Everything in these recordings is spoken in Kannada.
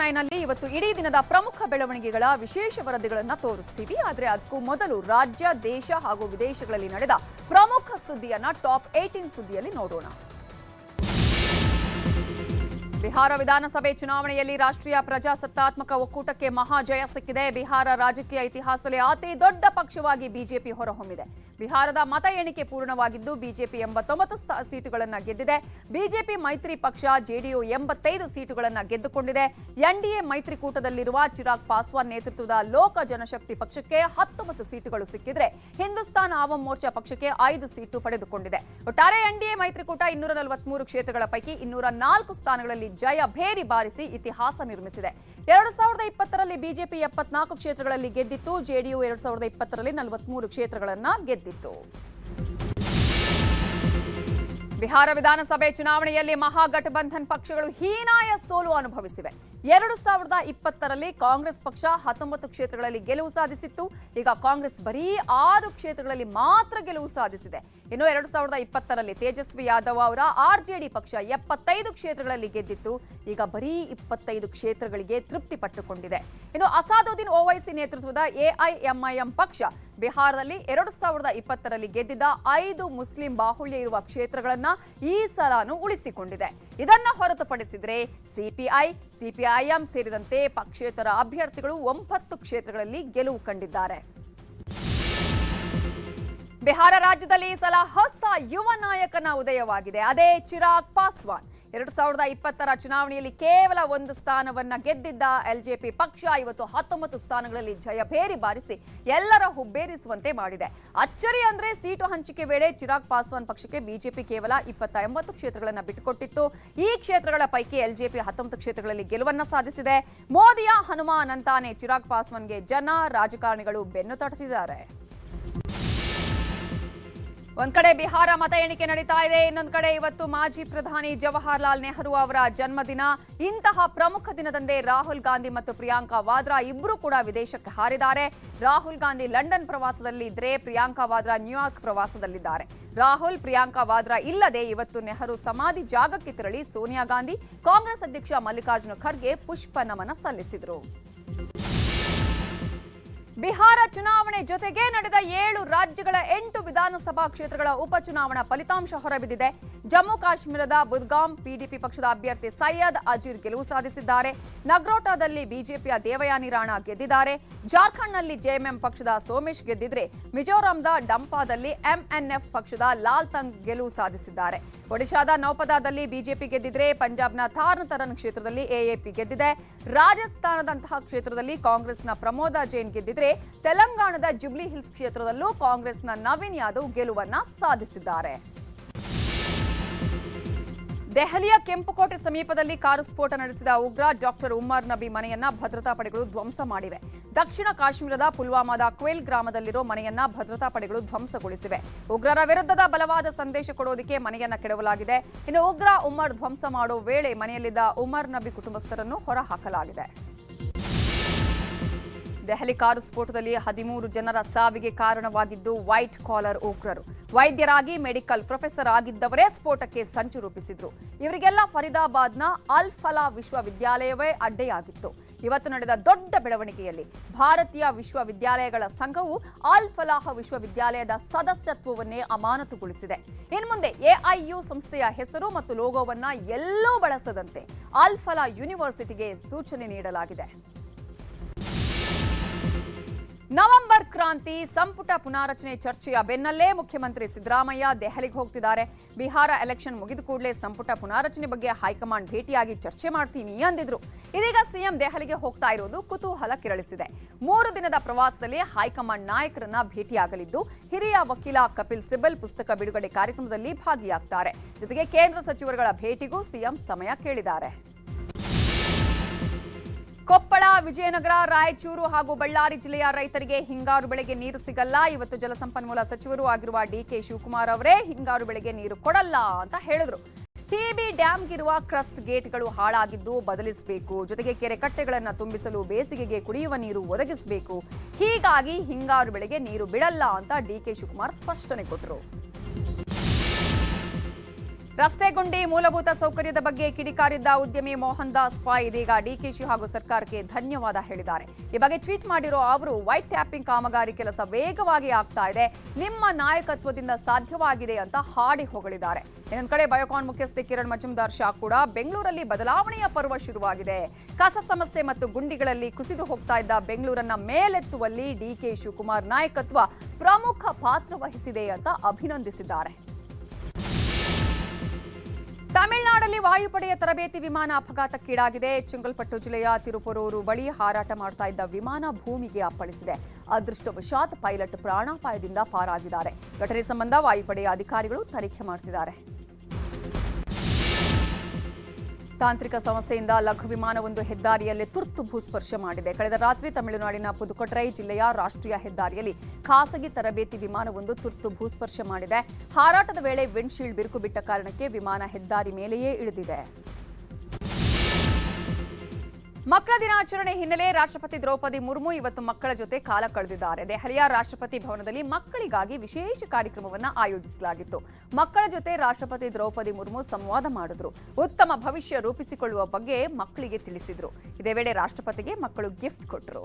ನೈನ್ ಅಲ್ಲಿ ಇವತ್ತು ಇಡೀ ದಿನದ ಪ್ರಮುಖ ಬೆಳವಣಿಗೆಗಳ ವಿಶೇಷ ವರದಿಗಳನ್ನ ತೋರಿಸ್ತೀವಿ. ಆದ್ರೆ ಅದಕ್ಕೂ ಮೊದಲು ರಾಜ್ಯ, ದೇಶ ಹಾಗೂ ವಿದೇಶಗಳಲ್ಲಿ ನಡೆದ ಪ್ರಮುಖ ಸುದ್ದಿಯನ್ನ ಟಾಪ್ ಏಟೀನ್ ಸುದ್ದಿಯಲ್ಲಿ ನೋಡೋಣ. ಬಿಹಾರ ವಿಧಾನಸಭೆ ಚುನಾವಣೆಯಲ್ಲಿ ರಾಷ್ಟ್ರೀಯ ಪ್ರಜಾಸತ್ತಾತ್ಮಕ ಒಕ್ಕೂಟಕ್ಕೆ ಮಹಾಜಯ ಸಿಕ್ಕಿದೆ. ಬಿಹಾರ ರಾಜಕೀಯ ಇತಿಹಾಸದಲ್ಲಿ ಅತಿ ದೊಡ್ಡ ಪಕ್ಷವಾಗಿ ಬಿಜೆಪಿ ಹೊರಹೊಮ್ಮಿದೆ. ಬಿಹಾರದ ಮತ ಎಣಿಕೆ ಪೂರ್ಣವಾಗಿದ್ದು, ಬಿಜೆಪಿ ಎಂಬತ್ತೊಂಬತ್ತು ಸೀಟುಗಳನ್ನು ಗೆದ್ದಿದೆ. ಬಿಜೆಪಿ ಮೈತ್ರಿ ಪಕ್ಷ, ಜೆಡಿಯು ಎಂಬತ್ತೈದು ಸೀಟುಗಳನ್ನು ಗೆದ್ದುಕೊಂಡಿದೆ. ಎನ್ಡಿಎ ಮೈತ್ರಿಕೂಟದಲ್ಲಿರುವ ಚಿರಾಗ್ ಪಾಸ್ವಾನ್ ನೇತೃತ್ವದ ಲೋಕ ಜನಶಕ್ತಿ ಪಕ್ಷಕ್ಕೆ ಹತ್ತೊಂಬತ್ತು ಸೀಟುಗಳು ಸಿಕ್ಕಿದ್ರೆ, ಹಿಂದೂಸ್ತಾನ್ ಆವಂ ಮೋರ್ಚಾ ಪಕ್ಷಕ್ಕೆ ಐದು ಸೀಟು ಪಡೆದುಕೊಂಡಿದೆ. ಒಟ್ಟಾರೆ ಎನ್ಡಿಎ ಮೈತ್ರಿಕೂಟ ಇನ್ನೂರ ನಲವತ್ಮೂರು ಕ್ಷೇತ್ರಗಳ ಪೈಕಿ ಇನ್ನೂರ ನಾಲ್ಕು ಸ್ಥಾನಗಳಲ್ಲಿ ಜಯ ಭೇರಿ ಬಾರಿಸಿ ಇತಿಹಾಸ ನಿರ್ಮಿಸಿದೆ. ಎರಡು ಸಾವಿರದ ಇಪ್ಪತ್ತರಲ್ಲಿ ಬಿಜೆಪಿ ಎಪ್ಪತ್ನಾಲ್ಕು ಕ್ಷೇತ್ರಗಳಲ್ಲಿ ಗೆದ್ದಿತ್ತು. ಜೆಡಿಯು ಎರಡು ಸಾವಿರದ ಇಪ್ಪತ್ತರಲ್ಲಿ ನಲವತ್ಮೂರು ಕ್ಷೇತ್ರಗಳನ್ನು ಗೆದ್ದಿತ್ತು. ಬಿಹಾರ ವಿಧಾನಸಭೆ ಚುನಾವಣೆಯಲ್ಲಿ ಮಹಾಗಠಬಂಧನ್ ಪಕ್ಷಗಳು ಹೀನಾಯ ಸೋಲು ಅನುಭವಿಸಿವೆ. ಎರಡು ಸಾವಿರದ ಇಪ್ಪತ್ತರಲ್ಲಿ ಕಾಂಗ್ರೆಸ್ ಪಕ್ಷ ಹತ್ತೊಂಬತ್ತು ಕ್ಷೇತ್ರಗಳಲ್ಲಿ ಗೆಲುವು ಸಾಧಿಸಿತ್ತು. ಈಗ ಕಾಂಗ್ರೆಸ್ ಬರೀ ಆರು ಕ್ಷೇತ್ರಗಳಲ್ಲಿ ಮಾತ್ರ ಗೆಲುವು ಸಾಧಿಸಿದೆ. ಇನ್ನು ಎರಡು ಸಾವಿರದ ಇಪ್ಪತ್ತರಲ್ಲಿ ತೇಜಸ್ವಿ ಯಾದವ್ ಅವರ ಆರ್ಜೆಡಿ ಪಕ್ಷ ಎಪ್ಪತ್ತೈದು ಕ್ಷೇತ್ರಗಳಲ್ಲಿ ಗೆದ್ದಿತ್ತು. ಈಗ ಬರೀ ಇಪ್ಪತ್ತೈದು ಕ್ಷೇತ್ರಗಳಿಗೆ ತೃಪ್ತಿ ಪಟ್ಟುಕೊಂಡಿದೆ. ಇನ್ನು ಅಸಾದುದ್ದೀನ್ ಓವೈಸಿ ನೇತೃತ್ವದ ಎಐಎಂಐಎಂ ಪಕ್ಷ ಬಿಹಾರದಲ್ಲಿ ಎರಡು ಸಾವಿರದ ಇಪ್ಪತ್ತರಲ್ಲಿ ಗೆದ್ದಿದ್ದ ಐದು ಮುಸ್ಲಿಂ ಬಾಹುಳ್ಯ ಇರುವ ಕ್ಷೇತ್ರಗಳನ್ನ ಈ ಸಲಾನು ಉಳಿಸಿಕೊಂಡಿದೆ. ಇದನ್ನ ಹೊರತುಪಡಿಸಿದ್ರೆ ಸಿಪಿಐ ಸಿಪಿಐಎಂ ಸೇರಿದಂತೆ ಪಕ್ಷೇತರ ಅಭ್ಯರ್ಥಿಗಳು ಒಂಬತ್ತು ಕ್ಷೇತ್ರಗಳಲ್ಲಿ ಗೆಲುವು ಕಂಡಿದ್ದಾರೆ. ಬಿಹಾರ ರಾಜ್ಯದಲ್ಲಿ ಈ ಸಲ ಹೊಸ ಯುವ ನಾಯಕನ ಉದಯವಾಗಿದೆ. ಅದೇ ಚಿರಾಗ್ ಪಾಸ್ವಾನ್. ಎರಡು ಸಾವಿರದ ಇಪ್ಪತ್ತರ ಚುನಾವಣೆಯಲ್ಲಿ ಕೇವಲ ಒಂದು ಸ್ಥಾನವನ್ನ ಗೆದ್ದಿದ್ದ ಎಲ್ಜೆಪಿ ಪಕ್ಷ ಇವತ್ತು ಹತ್ತೊಂಬತ್ತು ಸ್ಥಾನಗಳಲ್ಲಿ ಜಯಭೇರಿ ಬಾರಿಸಿ ಎಲ್ಲರ ಹುಬ್ಬೇರಿಸುವಂತೆ ಮಾಡಿದೆ. ಅಚ್ಚರಿ ಅಂದ್ರೆ ಸೀಟು ಹಂಚಿಕೆ ವೇಳೆ ಚಿರಾಗ್ ಪಾಸ್ವಾನ್ ಪಕ್ಷಕ್ಕೆ ಬಿಜೆಪಿ ಕೇವಲ ಇಪ್ಪತ್ತ ಎಂಬತ್ತು ಕ್ಷೇತ್ರಗಳನ್ನು ಬಿಟ್ಟುಕೊಟ್ಟಿತ್ತು. ಈ ಕ್ಷೇತ್ರಗಳ ಪೈಕಿ ಎಲ್ಜೆಪಿ ಹತ್ತೊಂಬತ್ತು ಕ್ಷೇತ್ರಗಳಲ್ಲಿ ಗೆಲುವನ್ನ ಸಾಧಿಸಿದೆ. ಮೋದಿಯ ಹನುಮಾನ್ ಅಂತಾನೆ ಚಿರಾಗ್ ಪಾಸ್ವಾನ್ಗೆ ಜನ ರಾಜಕಾರಣಿಗಳು ಬೆನ್ನು ತಟ್ಟಿಸಿದ್ದಾರೆ ಒಂದ್ ಕಡೆ ಬಿಹಾರ ಮತ ಎಣಿಕೆ ನಡೀತಾ ಇದೆ, ಇನ್ನೊಂದ್ ಕಡೆ ಇವತ್ತು ಮಾಜಿ ಪ್ರಧಾನಿ ಜವಾಹರ್ಲಾಲ್ ನೆಹರು ಅವರ ಜನ್ಮದಿನ. ಇಂತಹ ಪ್ರಮುಖ ದಿನದಂದೇ ರಾಹುಲ್ ಗಾಂಧಿ ಮತ್ತು ಪ್ರಿಯಾಂಕಾ ವಾದ್ರಾ ಇಬ್ಬರು ಕೂಡ ವಿದೇಶಕ್ಕೆ ಹಾರಿದ್ದಾರೆ. ರಾಹುಲ್ ಗಾಂಧಿ ಲಂಡನ್ ಪ್ರವಾಸದಲ್ಲಿದ್ದರೆ ಪ್ರಿಯಾಂಕಾ ವಾದ್ರಾ ನ್ಯೂಯಾರ್ಕ್ ಪ್ರವಾಸದಲ್ಲಿದ್ದಾರೆ. ರಾಹುಲ್, ಪ್ರಿಯಾಂಕಾ ವಾದ್ರಾ ಇಲ್ಲದೆ ಇವತ್ತು ನೆಹರು ಸಮಾಧಿ ಜಾಗಕ್ಕೆ ತೆರಳಿ ಸೋನಿಯಾ ಗಾಂಧಿ. ಕಾಂಗ್ರೆಸ್ ಅಧ್ಯಕ್ಷ ಮಲ್ಲಿಕಾರ್ಜುನ ಖರ್ಗೆ ಪುಷ್ಪ ನಮನ ಸಲ್ಲಿಸಿದರು. ಬಿಹಾರ ಚುನಾವಣೆ ಜೊತೆಗೆ ನಡೆದ ಏಳು ರಾಜ್ಯಗಳ ಎಂಟು ವಿಧಾನಸಭಾ ಕ್ಷೇತ್ರಗಳ ಉಪಚುನಾವಣಾ ಫಲಿತಾಂಶ ಹೊರಬಿದ್ದಿದೆ. ಜಮ್ಮು ಕಾಶ್ಮೀರದ ಬುದ್ಗಾಂ ಪಿಡಿಪಿ ಪಕ್ಷದ ಅಭ್ಯರ್ಥಿ ಸೈಯದ್ ಅಜೀರ್ ಗೆಲುವು ಸಾಧಿಸಿದ್ದಾರೆ. ನಗ್ರೋಟಾದಲ್ಲಿ ಬಿಜೆಪಿಯ ದೇವಯಾನಿ ರಾಣಾ ಗೆದ್ದಿದ್ದಾರೆ. ಜಾರ್ಖಂಡ್ನಲ್ಲಿ ಜೆಎಂಎಂ ಪಕ್ಷದ ಸೋಮೇಶ್ ಗೆದ್ದಿದ್ರೆ ಮಿಜೋರಾಂದ ಡಂಪಾದಲ್ಲಿ ಎಂಎನ್ಎಫ್ ಪಕ್ಷದ ಲಾಲ್ ತಂಗ್ ಗೆಲುವು ಸಾಧಿಸಿದ್ದಾರೆ. ಒಡಿಶಾದ ನೌಪದಾದಲ್ಲಿ ಬಿಜೆಪಿ ಗೆದ್ದಿದ್ರೆ ಪಂಜಾಬ್ನ ಥಾರ್ನ ತರನ್ ಕ್ಷೇತ್ರದಲ್ಲಿ ಎಎಪಿ ಗೆದ್ದಿದೆ. ರಾಜಸ್ಥಾನದಂತಹ ಕ್ಷೇತ್ರದಲ್ಲಿ ಕಾಂಗ್ರೆಸ್ನ ಪ್ರಮೋದ ಜೈನ್ ಗೆದ್ದಿದ್ರೆ ತೆಲಂಗಾಣದ ಜುಬ್ಲಿ ಹಿಲ್ಸ್ ಕ್ಷೇತ್ರದಲ್ಲೂ ಕಾಂಗ್ರೆಸ್ನ ನವೀನ್ ಯಾದವ್ ಗೆಲುವನ್ನ ಸಾಧಿಸಿದ್ದಾರೆ. ದೆಹಲಿಯ ಕೆಂಪುಕೋಟೆ ಸಮೀಪದಲ್ಲಿ ಕಾರು ಸ್ಫೋಟ ನಡೆಸಿದ ಉಗ್ರ ಡಾಕ್ಟರ್ ಉಮರ್ ನಬಿ ಮನೆಯನ್ನ ಭದ್ರತಾ ಪಡೆಗಳು ಧ್ವಂಸ ಮಾಡಿವೆ. ದಕ್ಷಿಣ ಕಾಶ್ಮೀರದ ಪುಲ್ವಾಮಾದ ಕ್ವೇಲ್ ಗ್ರಾಮದಲ್ಲಿರೋ ಮನೆಯನ್ನ ಭದ್ರತಾ ಪಡೆಗಳು ಧ್ವಂಸಗೊಳಿಸಿವೆ. ಉಗ್ರರ ವಿರುದ್ಧದ ಬಲವಾದ ಸಂದೇಶ ಕೊಡೋದಕ್ಕೆ ಮನೆಯನ್ನ ಕೆಡವಲಾಗಿದೆ. ಇನ್ನು ಉಗ್ರ ಉಮರ್ ಧ್ವಂಸ ಮಾಡುವ ವೇಳೆ ಮನೆಯಲ್ಲಿದ್ದ ಉಮರ್ ನಬಿ ಕುಟುಂಬಸ್ಥರನ್ನು ಹೊರಹಾಕಲಾಗಿದೆ. ದೆಹಲಿ ಕಾರು ಸ್ಫೋಟದಲ್ಲಿ ಹದಿಮೂರು ಜನರ ಸಾವಿಗೆ ಕಾರಣವಾಗಿದ್ದು ವೈಟ್ ಕಾಲರ್ ಉಗ್ರರು. ವೈದ್ಯರಾಗಿ ಮೆಡಿಕಲ್ ಪ್ರೊಫೆಸರ್ ಆಗಿದ್ದವರೇ ಸ್ಫೋಟಕ್ಕೆ ಸಂಚು ರೂಪಿಸಿದ್ರು. ಇವರಿಗೆಲ್ಲ ಫರೀದಾಬಾದ್ನ ಅಲ್ ಫಲಾ ವಿಶ್ವವಿದ್ಯಾಲಯವೇ ಅಡ್ಡೆಯಾಗಿತ್ತು. ಇವತ್ತು ನಡೆದ ದೊಡ್ಡ ಬೆಳವಣಿಗೆಯಲ್ಲಿ ಭಾರತೀಯ ವಿಶ್ವವಿದ್ಯಾಲಯಗಳ ಸಂಘವು ಅಲ್ ಫಲಾಹ ವಿಶ್ವವಿದ್ಯಾಲಯದ ಸದಸ್ಯತ್ವವನ್ನೇ ಅಮಾನತುಗೊಳಿಸಿದೆ. ಇನ್ಮುಂದೆ ಎಐಯು ಸಂಸ್ಥೆಯ ಹೆಸರು ಮತ್ತು ಲೋಗೋವನ್ನ ಎಲ್ಲೂ ಬಳಸದಂತೆ ಅಲ್ ಫಲಾ ಯೂನಿವರ್ಸಿಟಿಗೆ ಸೂಚನೆ ನೀಡಲಾಗಿದೆ. ನವೆಂಬರ್ ಕ್ರಾಂತಿ ಸಂಪುಟ ಪುನಾರಚನೆ ಚರ್ಚೆಯ ಬೆನ್ನಲ್ಲೇ ಮುಖ್ಯಮಂತ್ರಿ ಸಿದ್ದರಾಮಯ್ಯ ದೆಹಲಿಗೆ ಹೋಗ್ತಿದ್ದಾರೆ. ಬಿಹಾರ ಎಲೆಕ್ಷನ್ ಮುಗಿದ ಕೂಡಲೇ ಸಂಪುಟ ಪುನಾರಚನೆ ಬಗ್ಗೆ ಹೈಕಮಾಂಡ್ ಭೇಟಿಯಾಗಿ ಚರ್ಚೆ ಮಾಡ್ತೀನಿ ಅಂದಿದ್ರು. ಇದೀಗ ಸಿಎಂ ದೆಹಲಿಗೆ ಹೋಗ್ತಾ ಇರೋದು ಕುತೂಹಲ ಕೆರಳಿಸಿದೆ ಮೂರು ದಿನದ ಪ್ರವಾಸದಲ್ಲಿ ಹೈಕಮಾಂಡ್ ನಾಯಕರನ್ನ ಭೇಟಿಯಾಗಲಿದ್ದು, ಹಿರಿಯ ವಕೀಲ ಕಪಿಲ್ ಸಿಬಲ್ ಪುಸ್ತಕ ಬಿಡುಗಡೆ ಕಾರ್ಯಕ್ರಮದಲ್ಲಿ ಭಾಗಿಯಾಗ್ತಾರೆ. ಜೊತೆಗೆ ಕೇಂದ್ರ ಸಚಿವರುಗಳ ಭೇಟಿಗೂ ಸಿಎಂ ಸಮಯ ಕೇಳಿದ್ದಾರೆ. ಕೊಪ್ಪಳ, ವಿಜಯನಗರ, ರಾಯಚೂರು ಹಾಗೂ ಬಳ್ಳಾರಿ ಜಿಲ್ಲೆಯ ರೈತರಿಗೆ ಹಿಂಗಾರು ಬೆಳೆಗೆ ನೀರು ಸಿಗಲ್ಲ. ಇವತ್ತು ಜಲಸಂಪನ್ಮೂಲ ಸಚಿವರು ಆಗಿರುವ ಡಿಕೆ ಶಿವಕುಮಾರ್ ಅವರೇ ಹಿಂಗಾರು ಬೆಳೆಗೆ ನೀರು ಕೊಡಲ್ಲ ಅಂತ ಹೇಳಿದ್ರು. ಟಿಬಿ ಡ್ಯಾಂಗಿರುವ ಕ್ರಸ್ಟ್ ಗೇಟ್ಗಳು ಹಾಳಾಗಿದ್ದು ಬದಲಿಸಬೇಕು. ಜೊತೆಗೆ ಕೆರೆ ಕಟ್ಟೆಗಳನ್ನು ತುಂಬಿಸಲು ಬೇಸಿಗೆಗೆ ಕುಡಿಯುವ ನೀರು ಒದಗಿಸಬೇಕು. ಹೀಗಾಗಿ ಹಿಂಗಾರು ಬೆಳೆಗೆ ನೀರು ಬಿಡಲ್ಲ ಅಂತ ಡಿಕೆ ಶಿವಕುಮಾರ್ ಸ್ಪಷ್ಟನೆ ಕೊಟ್ಟರು ರಸ್ತೆ ಗುಂಡಿ ಮೂಲಭೂತ ಸೌಕರ್ಯದ ಬಗ್ಗೆ ಕಿಡಿಕಾರಿದ್ದ ಉದ್ಯಮಿ ಮೋಹನ್ ದಾಸ್ ಪಾ ಇದೀಗ ಡಿಕೆಶಿ ಹಾಗೂ ಸರ್ಕಾರಕ್ಕೆ ಧನ್ಯವಾದ ಹೇಳಿದ್ದಾರೆ. ಈ ಬಗ್ಗೆ ಟ್ವೀಟ್ ಮಾಡಿರೋ ಅವರು, ವೈಟ್ ಟ್ಯಾಪಿಂಗ್ ಕಾಮಗಾರಿ ಕೆಲಸ ವೇಗವಾಗಿ ಆಗ್ತಾ ಇದೆ. ನಿಮ್ಮ ನಾಯಕತ್ವದಿಂದ ಸಾಧ್ಯವಾಗಿದೆ ಅಂತ ಹಾಡಿ ಹೊಗಳಿದ್ದಾರೆ. ಇನ್ನೊಂದು ಕಡೆ ಬಯೋಕಾನ್ ಮುಖ್ಯಸ್ಥೆ ಕಿರಣ್ ಮಜುಮ್ದಾರ್ ಶಾ ಕೂಡ ಬೆಂಗಳೂರಲ್ಲಿ ಬದಲಾವಣೆಯ ಪರ್ವ ಶುರುವಾಗಿದೆ. ಕಸ ಸಮಸ್ಯೆ ಮತ್ತು ಗುಂಡಿಗಳಲ್ಲಿ ಕುಸಿದು ಹೋಗ್ತಾ ಇದ್ದ ಬೆಂಗಳೂರನ್ನ ಮೇಲೆತ್ತುವಲ್ಲಿ ಡಿಕೆ ಶಿವಕುಮಾರ್ ನಾಯಕತ್ವ ಪ್ರಮುಖ ಪಾತ್ರ ವಹಿಸಿದೆ ಅಂತ ಅಭಿನಂದಿಸಿದ್ದಾರೆ. ತಮಿಳುನಾಡಲ್ಲಿ ವಾಯುಪಡೆಯ ತರಬೇತಿ ವಿಮಾನ ಅಪಘಾತಕ್ಕೀಡಾಗಿದೆ. ಚುಂಗಲ್ಪಟ್ಟು ಜಿಲ್ಲೆಯ ತಿರುಪುರೂರು ಬಳಿ ಹಾರಾಟ ಮಾಡ್ತಾ ಇದ್ದ ವಿಮಾನ ಭೂಮಿಗೆ ಅಪ್ಪಳಿಸಿದೆ. ಅದೃಷ್ಟವಶಾತ್ ಪೈಲಟ್ ಪ್ರಾಣಾಪಾಯದಿಂದ ಪಾರಾಗಿದ್ದಾರೆ. ಘಟನೆ ಸಂಬಂಧ ವಾಯುಪಡೆಯ ಅಧಿಕಾರಿಗಳು ತನಿಖೆ ಮಾಡ್ತಿದ್ದಾರೆ. ತಾಂತ್ರಿಕ ಸಮಸ್ಯೆಯಿಂದ ಲಘು ವಿಮಾನವೊಂದು ಹೆದ್ದಾರಿಯಲ್ಲಿ ತುರ್ತು ಭೂಸ್ಪರ್ಶ ಮಾಡಿದೆ. ಕಳೆದ ರಾತ್ರಿ ತಮಿಳುನಾಡಿನ ಪುದುಕೊಟ್ರೈ ಜಿಲ್ಲೆಯ ರಾಷ್ಟ್ರೀಯ ಹೆದ್ದಾರಿಯಲ್ಲಿ ಖಾಸಗಿ ತರಬೇತಿ ವಿಮಾನವೊಂದು ತುರ್ತು ಭೂಸ್ಪರ್ಶ ಮಾಡಿದೆ. ಹಾರಾಟದ ವೇಳೆ ವಿಂಡ್ಶೀಲ್ಡ್ ಬಿರುಕು ಬಿಟ್ಟ ಕಾರಣಕ್ಕೆ ವಿಮಾನ ಹೆದ್ದಾರಿ ಮೇಲೆಯೇ ಇಳಿದಿದೆ. ಮಕ್ಕಳ ದಿನಾಚರಣೆ ಹಿನ್ನೆಲೆ ರಾಷ್ಟ್ರಪತಿ ದ್ರೌಪದಿ ಮುರ್ಮು ಇವತ್ತು ಮಕ್ಕಳ ಜೊತೆ ಕಾಲ ಕಳೆದಿದ್ದಾರೆ. ದೆಹಲಿಯ ರಾಷ್ಟ್ರಪತಿ ಭವನದಲ್ಲಿ ಮಕ್ಕಳಿಗಾಗಿ ವಿಶೇಷ ಕಾರ್ಯಕ್ರಮವನ್ನು ಆಯೋಜಿಸಲಾಗಿತ್ತು. ಮಕ್ಕಳ ಜೊತೆ ರಾಷ್ಟ್ರಪತಿ ದ್ರೌಪದಿ ಮುರ್ಮು ಸಂವಾದ ಮಾಡಿದ್ರು. ಉತ್ತಮ ಭವಿಷ್ಯ ರೂಪಿಸಿಕೊಳ್ಳುವ ಬಗ್ಗೆ ಮಕ್ಕಳಿಗೆ ತಿಳಿಸಿದ್ರು. ಇದೇ ವೇಳೆ ರಾಷ್ಟ್ರಪತಿಗೆ ಮಕ್ಕಳು ಗಿಫ್ಟ್ ಕೊಟ್ಟರು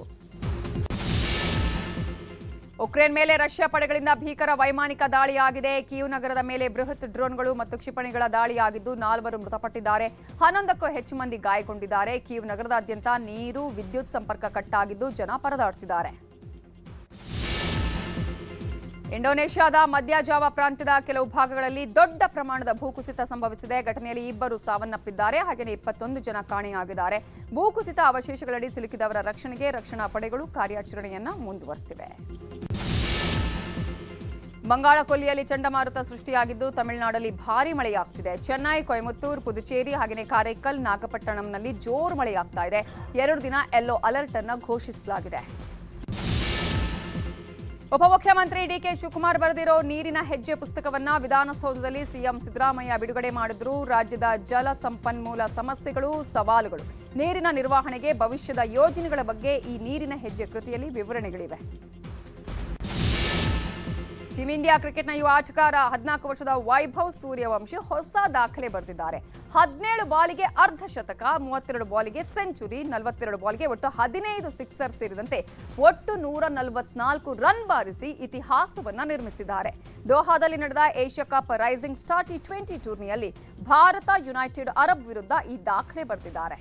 ಉಕ್ರೇನ್ ಮೇಲೆ ರಷ್ಯಾ ಪಡೆಗಳಿಂದ ಭೀಕರ ವೈಮಾನಿಕ ದಾಳಿಯಾಗಿದೆ. ಕಿಯು ನಗರದ ಮೇಲೆ ಬೃಹತ್ ಡ್ರೋನ್ಗಳು ಮತ್ತು ಕ್ಷಿಪಣಿಗಳ ದಾಳಿಯಾಗಿದ್ದು ನಾಲ್ವರು ಮೃತಪಟ್ಟಿದ್ದಾರೆ. ಹನ್ನೊಂದಕ್ಕೂ ಹೆಚ್ಚು ಮಂದಿ ಗಾಯಗೊಂಡಿದ್ದಾರೆ. ಕಿಯು ನಗರದಾದ್ಯಂತ ನೀರು, ವಿದ್ಯುತ್ ಸಂಪರ್ಕ ಕಟ್ಟಾಗಿದ್ದು ಜನ ಪರದಾಡ್ತಿದ್ದಾರೆ. ಇಂಡೋನೇಷ್ಯಾದ ಮಧ್ಯ ಜಾವಾ ಪ್ರಾಂತ್ಯದ ಕೆಲವು ಭಾಗಗಳಲ್ಲಿ ದೊಡ್ಡ ಪ್ರಮಾಣದ ಭೂಕುಸಿತ ಸಂಭವಿಸಿದೆ. ಘಟನೆಯಲ್ಲಿ ಇಬ್ಬರು ಸಾವನ್ನಪ್ಪಿದ್ದಾರೆ. ಹಾಗೆಯೇ ಇಪ್ಪತ್ತೊಂದು ಜನ ಕಾಣೆಯಾಗಿದ್ದಾರೆ. ಭೂಕುಸಿತ ಅವಶೇಷಗಳಡಿ ಸಿಲುಕಿದವರ ರಕ್ಷಣೆಗೆ ರಕ್ಷಣಾ ಪಡೆಗಳು ಕಾರ್ಯಾಚರಣೆಯನ್ನ ಮುಂದುವರೆಸಿವೆ. ಬಂಗಾಳಕೊಲ್ಲಿಯಲ್ಲಿ ಚಂಡಮಾರುತ ಸೃಷ್ಟಿಯಾಗಿದ್ದು, ತಮಿಳುನಾಡಲ್ಲಿ ಭಾರೀ ಮಳೆಯಾಗ್ತಿದೆ. ಚೆನ್ನೈ, ಕೊಯಮತ್ತೂರು, ಪುದುಚೇರಿ ಹಾಗೆಯೇ ಕಾರೈಕಲ್, ನಾಗಪಟ್ಟಣಂನಲ್ಲಿ ಜೋರು ಮಳೆಯಾಗ್ತಾ ಇದೆ. ಎರಡು ದಿನ ಯೆಲ್ಲೋ ಅಲರ್ಟ್ ಅನ್ನು ಘೋಷಿಸಲಾಗಿದೆ. ಉಪಮುಖ್ಯಮಂತ್ರಿ ಡಿಕೆ ಶಿವಕುಮಾರ್ ಬರೆದಿರೋ ನೀರಿನ ಹೆಜ್ಜೆ ಪುಸ್ತಕವನ್ನ ವಿಧಾನಸೌಧದಲ್ಲಿ ಸಿಎಂ ಸಿದ್ದರಾಮಯ್ಯ ಬಿಡುಗಡೆ ಮಾಡಿದ್ರು. ರಾಜ್ಯದ ಜಲ ಸಂಪನ್ಮೂಲ ಸಮಸ್ಯೆಗಳು, ಸವಾಲುಗಳು. ನೀರಿನ ನಿರ್ವಹಣೆಗೆ ಭವಿಷ್ಯದ ಯೋಜನೆಗಳ ಬಗ್ಗೆ ಈ ನೀರಿನ ಹೆಜ್ಜೆ ಕೃತಿಯಲ್ಲಿ ವಿವರಣೆಗಳಿವೆ. ಟೀಂ ಇಂಡಿಯಾ ಕ್ರಿಕೆಟ್ನ ಯುವ ಆಟಗಾರ ಹದಿನಾಲ್ಕು ವರ್ಷದ ವೈಭವ್ ಸೂರ್ಯವಂಶಿ ಹೊಸ ದಾಖಲೆ ಬರೆದಿದ್ದಾರೆ. ಹದಿನೇಳು ಬಾಲಿಗೆ ಅರ್ಧ ಶತಕ, ಮೂವತ್ತೆರಡು ಬಾಲಿಗೆ ಸೆಂಚುರಿ, ನಲವತ್ತೆರಡು ಬಾಲ್ಗೆ ಒಟ್ಟು ಹದಿನೈದು ಸಿಕ್ಸರ್ ಸೇರಿದಂತೆ ಒಟ್ಟು ನೂರ ನಲವತ್ನಾಲ್ಕು ರನ್ ಬಾರಿಸಿ ಇತಿಹಾಸವನ್ನ ನಿರ್ಮಿಸಿದ್ದಾರೆ. ದೋಹಾದಲ್ಲಿ ನಡೆದ Asia cup rising star T twenty ಟೂರ್ನಿಯಲ್ಲಿ ಭಾರತ, ಯುನೈಟೆಡ್ ಅರಬ್ ವಿರುದ್ಧ ಈ ದಾಖಲೆ ಬರೆದಿದ್ದಾರೆ.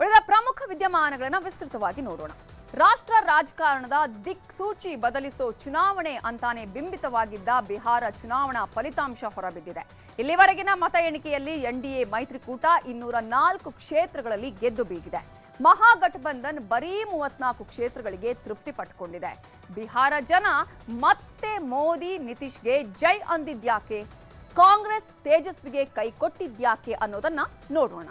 ಉಳಿದ ಪ್ರಮುಖ ವಿದ್ಯಮಾನಗಳನ್ನು ವಿಸ್ತೃತವಾಗಿ ನೋಡೋಣ. ರಾಷ್ಟ್ರ ರಾಜಕಾರಣದ ದಿಕ್ಸೂಚಿ ಬದಲಿಸೋ ಚುನಾವಣೆ ಅಂತಾನೆ ಬಿಂಬಿತವಾಗಿದ್ದ ಬಿಹಾರ ಚುನಾವಣಾ ಫಲಿತಾಂಶ ಹೊರಬಿದ್ದಿದೆ. ಇಲ್ಲಿವರೆಗಿನ ಮತ ಎಣಿಕೆಯಲ್ಲಿ ಎನ್ಡಿಎ ಮೈತ್ರಿಕೂಟ ಇನ್ನೂರ ನಾಲ್ಕು ಕ್ಷೇತ್ರಗಳಲ್ಲಿ ಗೆದ್ದು ಬೀಗಿದೆ. ಮಹಾಗಠಬಂಧನ್ ಬರೀ ಮೂವತ್ನಾಲ್ಕು ಕ್ಷೇತ್ರಗಳಿಗೆ ತೃಪ್ತಿ ಪಟ್ಟುಕೊಂಡಿದೆ ಬಿಹಾರ ಜನ ಮತ್ತೆ ಮೋದಿ, ನಿತೀಶ್ಗೆ ಜೈ ಅಂದಿದ್ಯಾಕೆ? ಕಾಂಗ್ರೆಸ್ ತೇಜಸ್ವಿಗೆ ಕೈ ಕೊಟ್ಟಿದ್ಯಾಕೆ ಅನ್ನೋದನ್ನ ನೋಡೋಣ.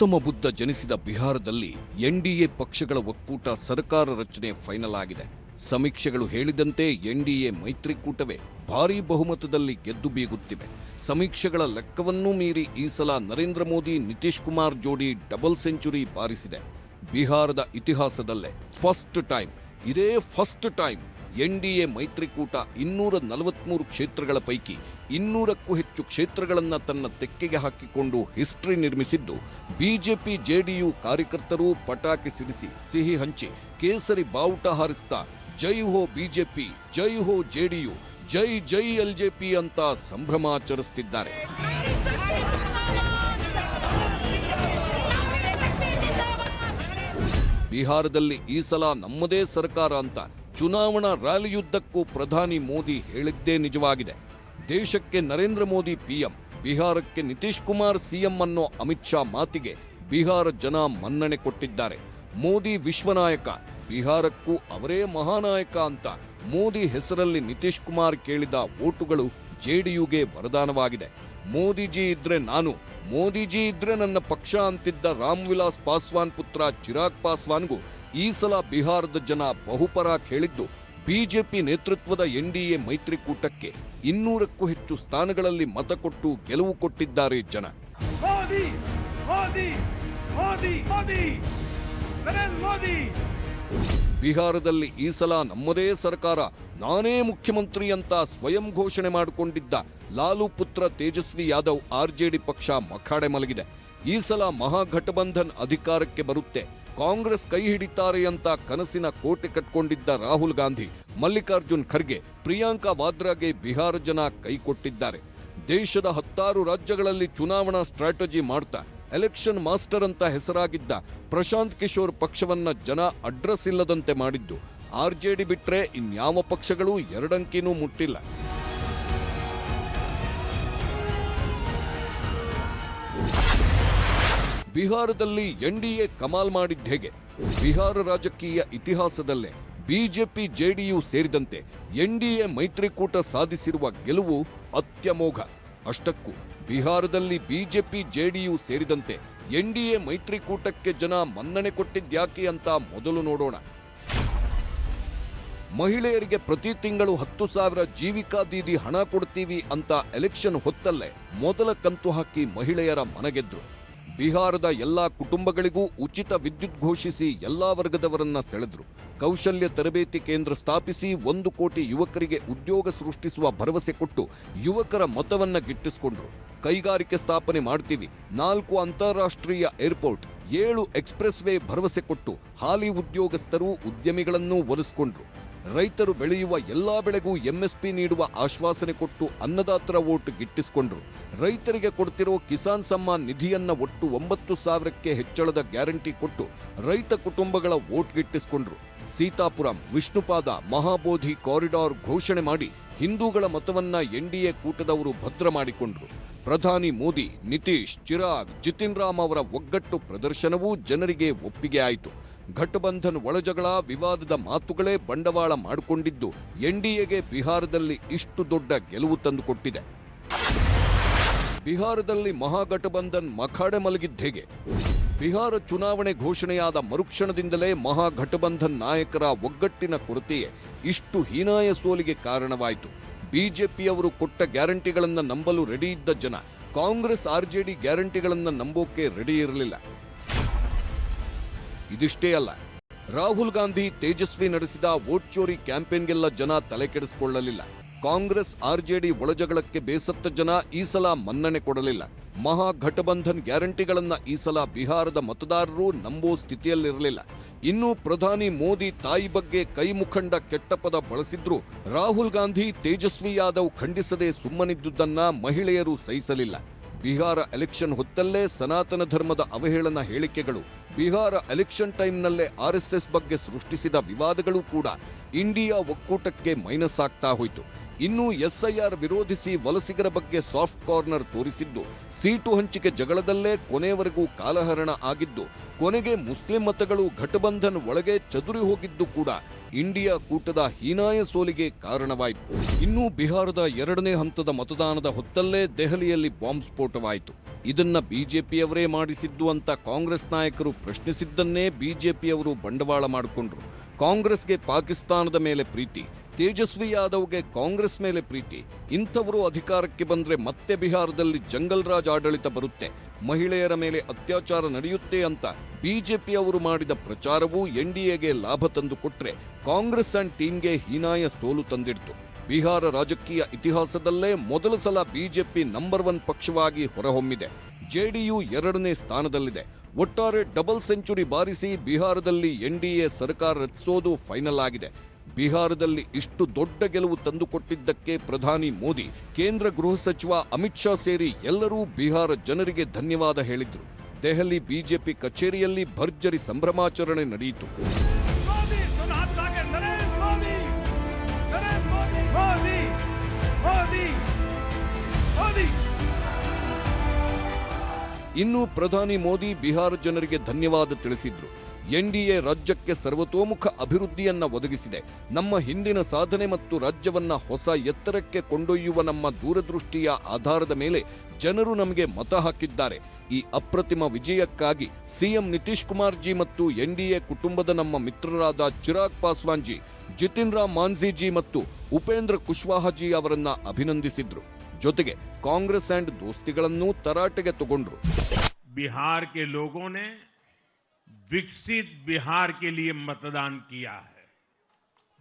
ಗೌತಮ ಬುದ್ಧ ಜನಿಸಿದ ಬಿಹಾರದಲ್ಲಿ ಎನ್ಡಿಎ ಪಕ್ಷಗಳ ಒಕ್ಕೂಟ ಸರ್ಕಾರ ರಚನೆ ಫೈನಲ್ ಆಗಿದೆ. ಸಮೀಕ್ಷೆಗಳು ಹೇಳಿದಂತೆ ಎನ್ಡಿಎ ಮೈತ್ರಿಕೂಟವೇ ಭಾರೀ ಬಹುಮತದಲ್ಲಿ ಗೆದ್ದು ಬೀಗುತ್ತಿವೆ. ಸಮೀಕ್ಷೆಗಳ ಲೆಕ್ಕವನ್ನೂ ಮೀರಿ ಈ ಸಲ ನರೇಂದ್ರ ಮೋದಿ ನಿತೀಶ್ ಕುಮಾರ್ ಜೋಡಿ ಡಬಲ್ ಸೆಂಚುರಿ ಬಾರಿಸಿದೆ. ಬಿಹಾರದ ಇತಿಹಾಸದಲ್ಲೇ ಫಸ್ಟ್ ಟೈಮ್, ಇದೇ ಫಸ್ಟ್ ಟೈಮ್ ಎನ್ಡಿಎ ಮೈತ್ರಿಕೂಟ ಇನ್ನೂರ ನಲವತ್ಮೂರು ಕ್ಷೇತ್ರಗಳ ಪೈಕಿ ಇನ್ನೂರಕ್ಕೂ ಹೆಚ್ಚು ಕ್ಷೇತ್ರಗಳನ್ನು ತನ್ನ ತೆಕ್ಕೆಗೆ ಹಾಕಿಕೊಂಡು ಹಿಸ್ಟ್ರಿ ನಿರ್ಮಿಸಿದ್ದು ಬಿಜೆಪಿ ಜೆಡಿಯು ಕಾರ್ಯಕರ್ತರು ಪಟಾಕಿ ಸಿಡಿಸಿ ಸಿಹಿ ಹಂಚಿ ಕೇಸರಿ ಬಾವುಟ ಹಾರಿಸ್ತಾ ಜೈ ಹೋ ಬಿಜೆಪಿ, ಜೈ ಹೋ ಜೆಡಿಯು, ಜೈ ಜೈ ಎಲ್ಜೆಪಿ ಅಂತ ಸಂಭ್ರಮಾಚರಿಸುತ್ತಿದ್ದಾರೆ ಬಿಹಾರದಲ್ಲಿ ಈ ಸಲ ನಮ್ಮದೇ ಸರ್ಕಾರ ಅಂತ ಚುನಾವಣಾ ರ್ಯಾಲಿಯುದ್ದಕ್ಕೂ ಪ್ರಧಾನಿ ಮೋದಿ ಹೇಳಿದ್ದೇ ನಿಜವಾಗಿದೆ. ದೇಶಕ್ಕೆ ನರೇಂದ್ರ ಮೋದಿ ಪಿಎಂ, ಬಿಹಾರಕ್ಕೆ ನಿತೀಶ್ ಕುಮಾರ್ ಸಿಎಂ ಅನ್ನೋ ಅಮಿತ್ ಶಾ ಮಾತಿಗೆ ಬಿಹಾರ ಜನ ಮನ್ನಣೆ ಕೊಟ್ಟಿದ್ದಾರೆ. ಮೋದಿ ವಿಶ್ವನಾಯಕ, ಬಿಹಾರಕ್ಕೂ ಅವರೇ ಮಹಾನಾಯಕ ಅಂತ ಮೋದಿ ಹೆಸರಲ್ಲಿ ನಿತೀಶ್ ಕುಮಾರ್ ಕೇಳಿದ ಓಟುಗಳು ಜೆಡಿಯುಗೆ ವರದಾನವಾಗಿದೆ. ಮೋದಿಜಿ ಇದ್ರೆ ನಾನು, ಮೋದಿಜಿ ಇದ್ರೆ ನನ್ನ ಪಕ್ಷ ಅಂತಿದ್ದ ರಾಮ್ ವಿಲಾಸ್ ಪಾಸ್ವಾನ್ ಪುತ್ರ ಚಿರಾಗ್ ಪಾಸ್ವಾನ್ಗೂ ಈ ಸಲ ಬಿಹಾರದ ಜನ ಬಹುಪರ ಹೇಳಿದ್ದು ಬಿಜೆಪಿ ನೇತೃತ್ವದ ಎನ್ಡಿಎ ಮೈತ್ರಿಕೂಟಕ್ಕೆ ಇನ್ನೂರಕ್ಕೂ ಹೆಚ್ಚು ಸ್ಥಾನಗಳಲ್ಲಿ ಮತ ಕೊಟ್ಟು ಗೆಲುವು ಕೊಟ್ಟಿದ್ದಾರೆ ಜನ. ಬಿಹಾರದಲ್ಲಿ ಈ ಸಲ ನಮ್ಮದೇ ಸರ್ಕಾರ ನಾನೇ ಮುಖ್ಯಮಂತ್ರಿ ಅಂತ ಸ್ವಯಂ ಘೋಷಣೆ ಮಾಡಿಕೊಂಡಿದ್ದ ಲಾಲು ಪುತ್ರ ತೇಜಸ್ವಿ ಯಾದವ್ ಆರ್ಜೆಡಿ ಪಕ್ಷ ಮಖಾಡೆ ಮಲಗಿದೆ. ಈ ಸಲ ಮಹಾಘಟಬಂಧನ್ ಅಧಿಕಾರಕ್ಕೆ ಬರುತ್ತೆ. ಕಾಂಗ್ರೆಸ್ ಕೈ ಹಿಡಿತಾರೆ ಅಂತ ಕನಸಿನ ಕೋಟೆ ಕಟ್ಕೊಂಡಿದ್ದ ರಾಹುಲ್ ಗಾಂಧಿ, ಮಲ್ಲಿಕಾರ್ಜುನ್ ಖರ್ಗೆ, ಪ್ರಿಯಾಂಕಾ ವಾದ್ರಾಗೆ ಬಿಹಾರ ಜನ ಕೈ ಕೊಟ್ಟಿದ್ದಾರೆ. ದೇಶದ ಹತ್ತಾರು ರಾಜ್ಯಗಳಲ್ಲಿ ಚುನಾವಣಾ ಸ್ಟ್ರಾಟಜಿ ಮಾಡ್ತಾ ಎಲೆಕ್ಷನ್ ಮಾಸ್ಟರ್ ಅಂತ ಹೆಸರಾಗಿದ್ದ ಪ್ರಶಾಂತ್ ಕಿಶೋರ್ ಪಕ್ಷವನ್ನ ಜನ ಅಡ್ರೆಸ್ ಇಲ್ಲದಂತೆ ಮಾಡಿದ್ದು. ಆರ್ಜೆಡಿ ಬಿಟ್ರೆ ಇನ್ಯಾವ ಪಕ್ಷಗಳು ಎರಡಂಕಿನೂ ಮುಟ್ಟಿಲ್ಲ. ಬಿಹಾರದಲ್ಲಿ ಎನ್ಡಿಎ ಕಮಾಲ್ ಮಾಡಿದ್ದ ಹೇಗೆ? ಬಿಹಾರ ರಾಜಕೀಯ ಇತಿಹಾಸದಲ್ಲೇ ಬಿಜೆಪಿ ಜೆಡಿಯು ಸೇರಿದಂತೆ ಎನ್ಡಿಎ ಮೈತ್ರಿಕೂಟ ಸಾಧಿಸಿರುವ ಗೆಲುವು ಅತ್ಯಮೋಘ. ಅಷ್ಟಕ್ಕೂ ಬಿಹಾರದಲ್ಲಿ ಬಿಜೆಪಿ ಜೆಡಿಯು ಸೇರಿದಂತೆ ಎನ್ಡಿಎ ಮೈತ್ರಿಕೂಟಕ್ಕೆ ಜನ ಮನ್ನಣೆ ಕೊಟ್ಟಿದ್ಯಾಕೆ ಅಂತ ಮೊದಲು ನೋಡೋಣ. ಮಹಿಳೆಯರಿಗೆ ಪ್ರತಿ ತಿಂಗಳು ಹತ್ತು ಸಾವಿರ ಜೀವಿಕಾ ದೀದಿ ಹಣ ಕೊಡ್ತೀವಿ ಅಂತ ಎಲೆಕ್ಷನ್ ಹೊತ್ತಲ್ಲೇ ಮೊದಲ ಕಂತು ಹಾಕಿ ಮಹಿಳೆಯರ ಮನಗೆದ್ರು. ಬಿಹಾರದ ಎಲ್ಲಾ ಕುಟುಂಬಗಳಿಗೂ ಉಚಿತ ವಿದ್ಯುತ್ ಘೋಷಿಸಿ ಎಲ್ಲಾ ವರ್ಗದವರನ್ನ ಸೆಳೆದರು. ಕೌಶಲ್ಯ ತರಬೇತಿ ಕೇಂದ್ರ ಸ್ಥಾಪಿಸಿ ಒಂದು ಕೋಟಿ ಯುವಕರಿಗೆ ಉದ್ಯೋಗ ಸೃಷ್ಟಿಸುವ ಭರವಸೆ ಕೊಟ್ಟು ಯುವಕರ ಮತವನ್ನ ಗಿಟ್ಟಿಸಿಕೊಂಡ್ರು. ಕೈಗಾರಿಕೆ ಸ್ಥಾಪನೆ ಮಾಡ್ತೀವಿ. ನಾಲ್ಕು ಅಂತಾರಾಷ್ಟ್ರೀಯ ಏರ್ಪೋರ್ಟ್, ಏಳು ಎಕ್ಸ್ಪ್ರೆಸ್ ವೇ ಭರವಸೆ ಕೊಟ್ಟು ಹಾಲಿ ಉದ್ಯೋಗಸ್ಥರು ಉದ್ಯಮಿಗಳನ್ನು ಒಲಿಸಿಕೊಂಡ್ರು. ರೈತರು ಬೆಳೆಯುವ ಎಲ್ಲಾ ಬೆಳೆಗೂ ಎಂಎಸ್ಪಿ ನೀಡುವ ಆಶ್ವಾಸನೆ ಕೊಟ್ಟು ಅನ್ನದಾತರ ಓಟು ಗಿಟ್ಟಿಸಿಕೊಂಡರು. ರೈತರಿಗೆ ಕೊಡ್ತಿರೋ ಕಿಸಾನ್ ಸಮ್ಮಾನ್ ನಿಧಿಯನ್ನ ಒಟ್ಟು ಒಂಬತ್ತು ಸಾವಿರಕ್ಕೆ ಹೆಚ್ಚಳದ ಗ್ಯಾರಂಟಿ ಕೊಟ್ಟು ರೈತ ಕುಟುಂಬಗಳ ಓಟ್ ಗಿಟ್ಟಿಸಿಕೊಂಡ್ರು. ಸೀತಾಪುರಂ ವಿಷ್ಣುಪಾದ ಮಹಾಬೋಧಿ ಕಾರಿಡಾರ್ ಘೋಷಣೆ ಮಾಡಿ ಹಿಂದೂಗಳ ಮತವನ್ನ ಎನ್ಡಿಎ ಕೂಟದವರು ಭದ್ರ ಮಾಡಿಕೊಂಡ್ರು. ಪ್ರಧಾನಿ ಮೋದಿ, ನಿತೀಶ್, ಚಿರಾಗ್, ಜಿತಿನ್ ರಾಮ್ ಅವರ ಒಗ್ಗಟ್ಟು ಪ್ರದರ್ಶನವೂ ಜನರಿಗೆ ಒಪ್ಪಿಗೆ ಆಯಿತು. ಘಟಬಂಧನ್ ಒಳಜಗಳ ವಿವಾದದ ಮಾತುಗಳೇ ಬಂಡವಾಳ ಮಾಡಿಕೊಂಡಿದ್ದು ಎನ್ಡಿಎಗೆ ಬಿಹಾರದಲ್ಲಿ ಇಷ್ಟು ದೊಡ್ಡ ಗೆಲುವು ತಂದುಕೊಟ್ಟಿದೆ. ಬಿಹಾರದಲ್ಲಿ ಮಹಾಘಟಬಂಧನ್ ಮಖಾಡೆ ಮಲಗಿದ್ದ ಹೇಗೆ? ಬಿಹಾರ ಚುನಾವಣೆ ಘೋಷಣೆಯಾದ ಮರುಕ್ಷಣದಿಂದಲೇ ಮಹಾಘಟಬಂಧನ್ ನಾಯಕರ ಒಗ್ಗಟ್ಟಿನ ಕೊರತೆಯೇ ಇಷ್ಟು ಹೀನಾಯ ಸೋಲಿಗೆ ಕಾರಣವಾಯಿತು. ಬಿಜೆಪಿಯವರು ಕೊಟ್ಟ ಗ್ಯಾರಂಟಿಗಳನ್ನು ನಂಬಲು ರೆಡಿ ಇದ್ದ ಜನ, ಕಾಂಗ್ರೆಸ್ ಆರ್ಜೆಡಿ ಗ್ಯಾರಂಟಿಗಳನ್ನು ನಂಬೋಕೆ ರೆಡಿ ಇರಲಿಲ್ಲ. ಇದಿಷ್ಟೇ ಅಲ್ಲ, ರಾಹುಲ್ ಗಾಂಧಿ ತೇಜಸ್ವಿ ನಡೆಸಿದ ವೋಟ್ ಚೋರಿ ಕ್ಯಾಂಪೇನ್ಗೆಲ್ಲ ಜನ ತಲೆ ಕೆಡಿಸಿಕೊಳ್ಳಲಿಲ್ಲ. ಕಾಂಗ್ರೆಸ್ ಆರ್ಜೆಡಿ ಒಳಜಗಳಕ್ಕೆ ಬೇಸತ್ತ ಜನ ಈ ಸಲ ಮನ್ನಣೆ ಕೊಡಲಿಲ್ಲ. ಮಹಾಗಠಬಂಧನ್ ಗ್ಯಾರಂಟಿಗಳನ್ನ ಈ ಸಲ ಬಿಹಾರದ ಮತದಾರರು ನಂಬೋ ಸ್ಥಿತಿಯಲ್ಲಿರಲಿಲ್ಲ. ಇನ್ನು ಪ್ರಧಾನಿ ಮೋದಿ ತಾಯಿ ಬಗ್ಗೆ ಕೈ ಮುಖಂಡ ಕೆಟ್ಟ ಪದ ಬಳಸಿದ್ರು ರಾಹುಲ್ ಗಾಂಧಿ ತೇಜಸ್ವಿ ಯಾದವ್ ಖಂಡಿಸದೆ ಸುಮ್ಮನಿದ್ದುದನ್ನ ಮಹಿಳೆಯರು ಸಹಿಸಲಿಲ್ಲ. ಬಿಹಾರ ಎಲೆಕ್ಷನ್ ಹೊತ್ತಲ್ಲೇ ಸನಾತನ ಧರ್ಮದ ಅವಹೇಳನ ಹೇಳಿಕೆಗಳು ಬಿಹಾರ ಎಲೆಕ್ಷನ್ ಟೈಮ್ನಲ್ಲೇ ಆರ್ಎಸ್ಎಸ್ ಬಗ್ಗೆ ಸೃಷ್ಟಿಸಿದ ವಿವಾದಗಳು ಕೂಡ ಇಂಡಿಯಾ ಒಕ್ಕೂಟಕ್ಕೆ ಮೈನಸ್ ಆಗ್ತಾ ಹೋಯಿತು. ಇನ್ನು ಎಸ್ಐಆರ್ ವಿರೋಧಿಸಿ ವಲಸಿಗರ ಬಗ್ಗೆ ಸಾಫ್ಟ್ ಕಾರ್ನರ್ ತೋರಿಸಿದ್ದು, ಸೀಟು ಹಂಚಿಕೆ ಜಗಳದಲ್ಲೇ ಕೊನೆಯವರೆಗೂ ಕಾಲಹರಣ ಆಗಿದ್ದು, ಕೊನೆಗೆ ಮುಸ್ಲಿಂ ಮತಗಳು ಘಟಬಂಧನ್ ಒಳಗೆ ಚದುರಿ ಹೋಗಿದ್ದು ಕೂಡ ಇಂಡಿಯಾ ಕೂಟದ ಹೀನಾಯ ಸೋಲಿಗೆ ಕಾರಣವಾಯಿತು. ಇನ್ನು ಬಿಹಾರದ ಎರಡನೇ ಹಂತದ ಮತದಾನದ ಹೊತ್ತಲ್ಲೇ ದೆಹಲಿಯಲ್ಲಿ ಬಾಂಬ್ ಸ್ಫೋಟವಾಯಿತು. ಇದನ್ನ ಬಿಜೆಪಿಯವರೇ ಮಾಡಿಸಿದ್ದು ಅಂತ ಕಾಂಗ್ರೆಸ್ ನಾಯಕರು ಪ್ರಶ್ನಿಸಿದ್ದನ್ನೇ ಬಿಜೆಪಿಯವರು ಬಂಡವಾಳ ಮಾಡಿಕೊಂಡ್ರು. ಕಾಂಗ್ರೆಸ್ಗೆ ಪಾಕಿಸ್ತಾನದ ಮೇಲೆ ಪ್ರೀತಿ ತೇಜಸ್ವಿ ಯಾದವ್ಗೆ ಕಾಂಗ್ರೆಸ್ ಮೇಲೆ ಪ್ರೀತಿ. ಇಂಥವರು ಅಧಿಕಾರಕ್ಕೆ ಬಂದ್ರೆ ಮತ್ತೆ ಬಿಹಾರದಲ್ಲಿ ಜಂಗಲ್ ರಾಜ್ ಆಡಳಿತ ಬರುತ್ತೆ. ಮಹಿಳೆಯರ ಮೇಲೆ ಅತ್ಯಾಚಾರ ನಡೆಯುತ್ತೆ ಅಂತ ಬಿಜೆಪಿ ಅವರು ಮಾಡಿದ ಪ್ರಚಾರವೂ ಎನ್ಡಿಎಗೆ ಲಾಭ ತಂದುಕೊಟ್ರೆ ಕಾಂಗ್ರೆಸ್ ಅಂಡ್ ಟೀಮ್ಗೆ ಹೀನಾಯ ಸೋಲು ತಂದಿಡ್ತು. ಬಿಹಾರ ರಾಜಕೀಯ ಇತಿಹಾಸದಲ್ಲೇ ಮೊದಲ ಸಲ ಬಿಜೆಪಿ ನಂಬರ್ ಒನ್ ಪಕ್ಷವಾಗಿ ಹೊರಹೊಮ್ಮಿದೆ. ಜೆಡಿಯು ಎರಡನೇ ಸ್ಥಾನದಲ್ಲಿದೆ. ಒಟ್ಟಾರೆ ಡಬಲ್ ಸೆಂಚುರಿ ಬಾರಿಸಿ ಬಿಹಾರದಲ್ಲಿ ಎನ್ಡಿಎ ಸರ್ಕಾರ ರಚಿಸೋದು ಫೈನಲ್ ಆಗಿದೆ. ಬಿಹಾರದಲ್ಲಿ ಇಷ್ಟು ದೊಡ್ಡ ಗೆಲುವು ತಂದುಕೊಟ್ಟಿದ್ದಕ್ಕೆ ಪ್ರಧಾನಿ ಮೋದಿ ಕೇಂದ್ರ ಗೃಹ ಸಚಿವ ಅಮಿತ್ ಶಾ ಸೇರಿ ಎಲ್ಲರೂ ಬಿಹಾರ ಜನರಿಗೆ ಧನ್ಯವಾದ ಹೇಳಿದ್ರು. ದೆಹಲಿ ಬಿಜೆಪಿ ಕಚೇರಿಯಲ್ಲಿ ಭರ್ಜರಿ ಸಂಭ್ರಮಾಚರಣೆ ನಡೆಯಿತು. ಇನ್ನು ಪ್ರಧಾನಿ ಮೋದಿ ಬಿಹಾರ ಜನರಿಗೆ ಧನ್ಯವಾದ ತಿಳಿಸಿದ್ರು. ಎನ್ಡಿಎ ರಾಜ್ಯಕ್ಕೆ ಸರ್ವತೋಮುಖ ಅಭಿವೃದ್ಧಿಯನ್ನ ಒದಗಿಸಿದೆ. ನಮ್ಮ ಹಿಂದಿನ ಸಾಧನೆ ಮತ್ತು ರಾಜ್ಯವನ್ನ ಹೊಸ ಎತ್ತರಕ್ಕೆ ಕೊಂಡೊಯ್ಯುವ ನಮ್ಮ ದೂರದೃಷ್ಟಿಯ ಆಧಾರದ ಮೇಲೆ ಜನರು ನಮಗೆ ಮತ ಹಾಕಿದ್ದಾರೆ. ಈ ಅಪ್ರತಿಮ ವಿಜಯಕ್ಕಾಗಿ ಸಿಎಂ ನಿತೀಶ್ ಕುಮಾರ್ ಜಿ ಮತ್ತು ಎನ್ಡಿಎ ಕುಟುಂಬದ ನಮ್ಮ ಮಿತ್ರರಾದ ಚಿರಾಗ್ ಪಾಸ್ವಾನ್ ಜಿ ಜಿತಿನ್ ರಾಮ್ ಮಾಂಝಿಜಿ ಮತ್ತು ಉಪೇಂದ್ರ ಕುಶ್ವಾಹಾಜಿ ಅವರನ್ನ ಅಭಿನಂದಿಸಿದ್ರು. ಜೊತೆಗೆ ಕಾಂಗ್ರೆಸ್ ಅಂಡ್ ದೋಸ್ತಿಗಳನ್ನೂ ತರಾಟೆಗೆ ತಗೊಂಡ್ರು. ಬಿಹಾರ್ ಕೆ ಲೋಗೋನೆ विकसित बिहार के लिए मतदान किया है।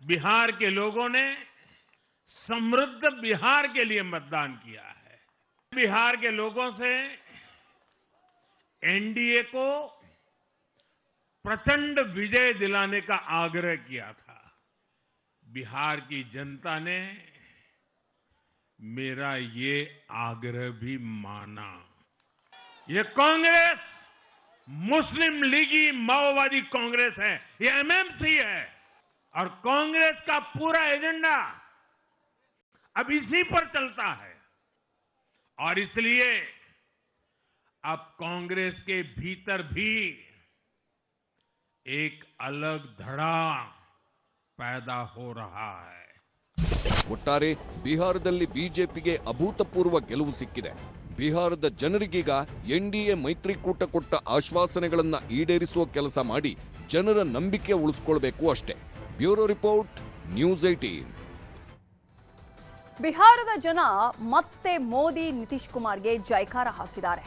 बिहार के लोगों ने समृद्ध बिहार के लिए मतदान किया है। बिहार के लोगों से एनडीए को प्रचंड विजय दिलाने का आग्रह किया था। बिहार की जनता ने मेरा ये आग्रह भी माना। ये कांग्रेस मुस्लिम लीगी माओवादी कांग्रेस है ये एमएमसी है और कांग्रेस का पूरा एजेंडा अब इसी पर चलता है और इसलिए अब कांग्रेस के भीतर भी एक अलग धड़ा पैदा हो रहा है ಒಟ್ಟಾರೆ ಬಿಹಾರದಲ್ಲಿ ಬಿಜೆಪಿಗೆ ಅಭೂತಪೂರ್ವ ಗೆಲುವು ಸಿಕ್ಕಿದೆ ಬಿಹಾರದ ಜನರಿಗೀಗ ಎನ್ಡಿಎ ಮೈತ್ರಿಕೂಟ ಕೊಟ್ಟ ಆಶ್ವಾಸನೆಗಳನ್ನ ಈಡೇರಿಸುವ ಕೆಲಸ ಮಾಡಿ ಜನರ ನಂಬಿಕೆ ಉಳಿಸ್ಕೊಳ್ಬೇಕು ಅಷ್ಟೇ. ಬ್ಯೂರೋ ರಿಪೋರ್ಟ್, ನ್ಯೂಸ್ ಏಟೀನ್ ಬಿಹಾರದ ಜನ ಮತ್ತೆ ಮೋದಿ, ನಿತೀಶ್ ಕುಮಾರ್ಗೆ ಜೈಕಾರ ಹಾಕಿದ್ದಾರೆ.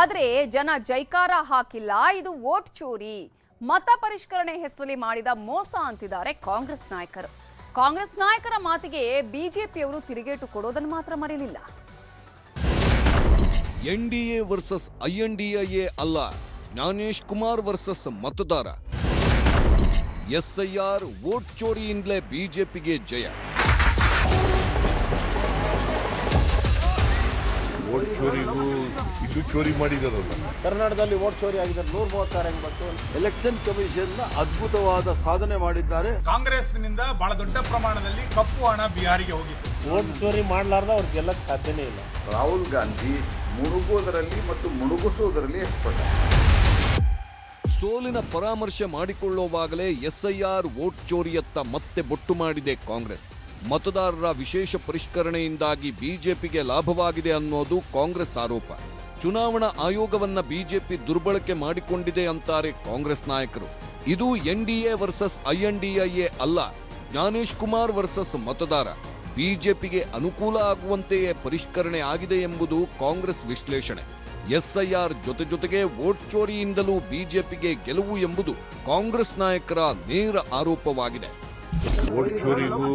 ಆದರೆ ಜನ ಜೈಕಾರ ಹಾಕಿಲ್ಲ, ಇದು ವೋಟ್ ಚೋರಿ. ಮತ ಪರಿಷ್ಕರಣೆ ಹೆಸರಲ್ಲಿ ಮಾಡಿದ ಮೋಸ ಅಂತಿದ್ದಾರೆ ಕಾಂಗ್ರೆಸ್ ನಾಯಕರು. ಕಾಂಗ್ರೆಸ್ ನಾಯಕರ ಮಾತಿಗೆ ಬಿಜೆಪಿಯವರು ತಿರುಗೇಟು ಕೊಡೋದನ್ನು ಮಾತ್ರ ಮರೆಯಲಿಲ್ಲ. ಎನ್ಡಿಎ ವರ್ಸಸ್ ಐಎನ್ಡಿಎ ಅಲ್ಲ ಜ್ಞಾನೇಶ್ ಕುಮಾರ್ ವರ್ಸಸ್ ಮತದಾರ. ಎಸ್ಐಆರ್ ವೋಟ್ ಚೋರಿಯಿಂದಲೇ ಬಿಜೆಪಿಗೆ ಜಯ. ವೋಟ್ ಚೋರಿಗೂ ಇದು ಚೋರಿ ಮಾಡಿದಾರಲ್ಲ ಕರ್ನಾಟಕದಲ್ಲಿ ವೋಟ್ ಚೋರಿ ಆಗಿದೆ ನೂರ ಮೂವತ್ತಾರು ಹೆಂಗ್ ಬಂತು? ಎಲೆಕ್ಷನ್ ಕಮಿಷನ್ ಅದ್ಭುತವಾದ ಸಾಧನೆ ಮಾಡಿದ್ದಾರೆ. ಕಾಂಗ್ರೆಸ್ನಿಂದ ಬಹಳ ದೊಡ್ಡ ಪ್ರಮಾಣದಲ್ಲಿ ಕಪ್ಪು ಹಣ ಬಿಹಾರಿಗೆ ಹೋಗಿತ್ತು. ವೋಟ್ ಚೋರಿ ಮಾಡ್ಲಾರ್ದ ಅವ್ರಿಗೆಲ್ಲ ಸಾಧ್ಯನೇ ಇಲ್ಲ. ರಾಹುಲ್ ಗಾಂಧಿ ಮುಳುಗೋದರಲ್ಲಿ ಮತ್ತು ಮುಳುಗಿಸೋದರಲ್ಲಿ ಎಕ್ಸ್ಪರ್ಟ್ ಸೋಲಿನ ಪರಾಮರ್ಶೆ ಮಾಡಿಕೊಳ್ಳುವಾಗಲೇ ಎಸ್ಐಆರ್ ವೋಟ್ ಚೋರಿಯತ್ತ ಮತ್ತೆ ಬೊಟ್ಟು ಮಾಡಿದೆ ಕಾಂಗ್ರೆಸ್. ಮತದಾರರ ವಿಶೇಷ ಪರಿಷ್ಕರಣೆಯಿಂದಾಗಿ ಬಿಜೆಪಿಗೆ ಲಾಭವಾಗಿದೆ ಅನ್ನೋದು ಕಾಂಗ್ರೆಸ್ ಆರೋಪ. ಚುನಾವಣಾ ಆಯೋಗವನ್ನ ಬಿಜೆಪಿ ದುರ್ಬಳಕೆ ಮಾಡಿಕೊಂಡಿದೆ ಅಂತಾರೆ ಕಾಂಗ್ರೆಸ್ ನಾಯಕರು. ಇದು ಎನ್ಡಿಎ ವರ್ಸಸ್ ಐಎನ್ಡಿಎ ಅಲ್ಲ, ಜ್ಞಾನೇಶ್ ಕುಮಾರ್ ವರ್ಸಸ್ ಮತದಾರ. ಬಿಜೆಪಿಗೆ ಅನುಕೂಲ ಆಗುವಂತೆಯೇ ಪರಿಷ್ಕರಣೆ ಆಗಿದೆ ಎಂಬುದು ಕಾಂಗ್ರೆಸ್ ವಿಶ್ಲೇಷಣೆ. ಎಸ್ಐಆರ್ ಜೊತೆ ಜೊತೆಗೆ ವೋಟ್ ಚೋರಿಯಿಂದಲೂ ಬಿಜೆಪಿಗೆ ಗೆಲುವು ಎಂಬುದು ಕಾಂಗ್ರೆಸ್ ನಾಯಕರ ನೇರ ಆರೋಪವಾಗಿದೆ. ಓಟ್ ಚೋರಿಗೂ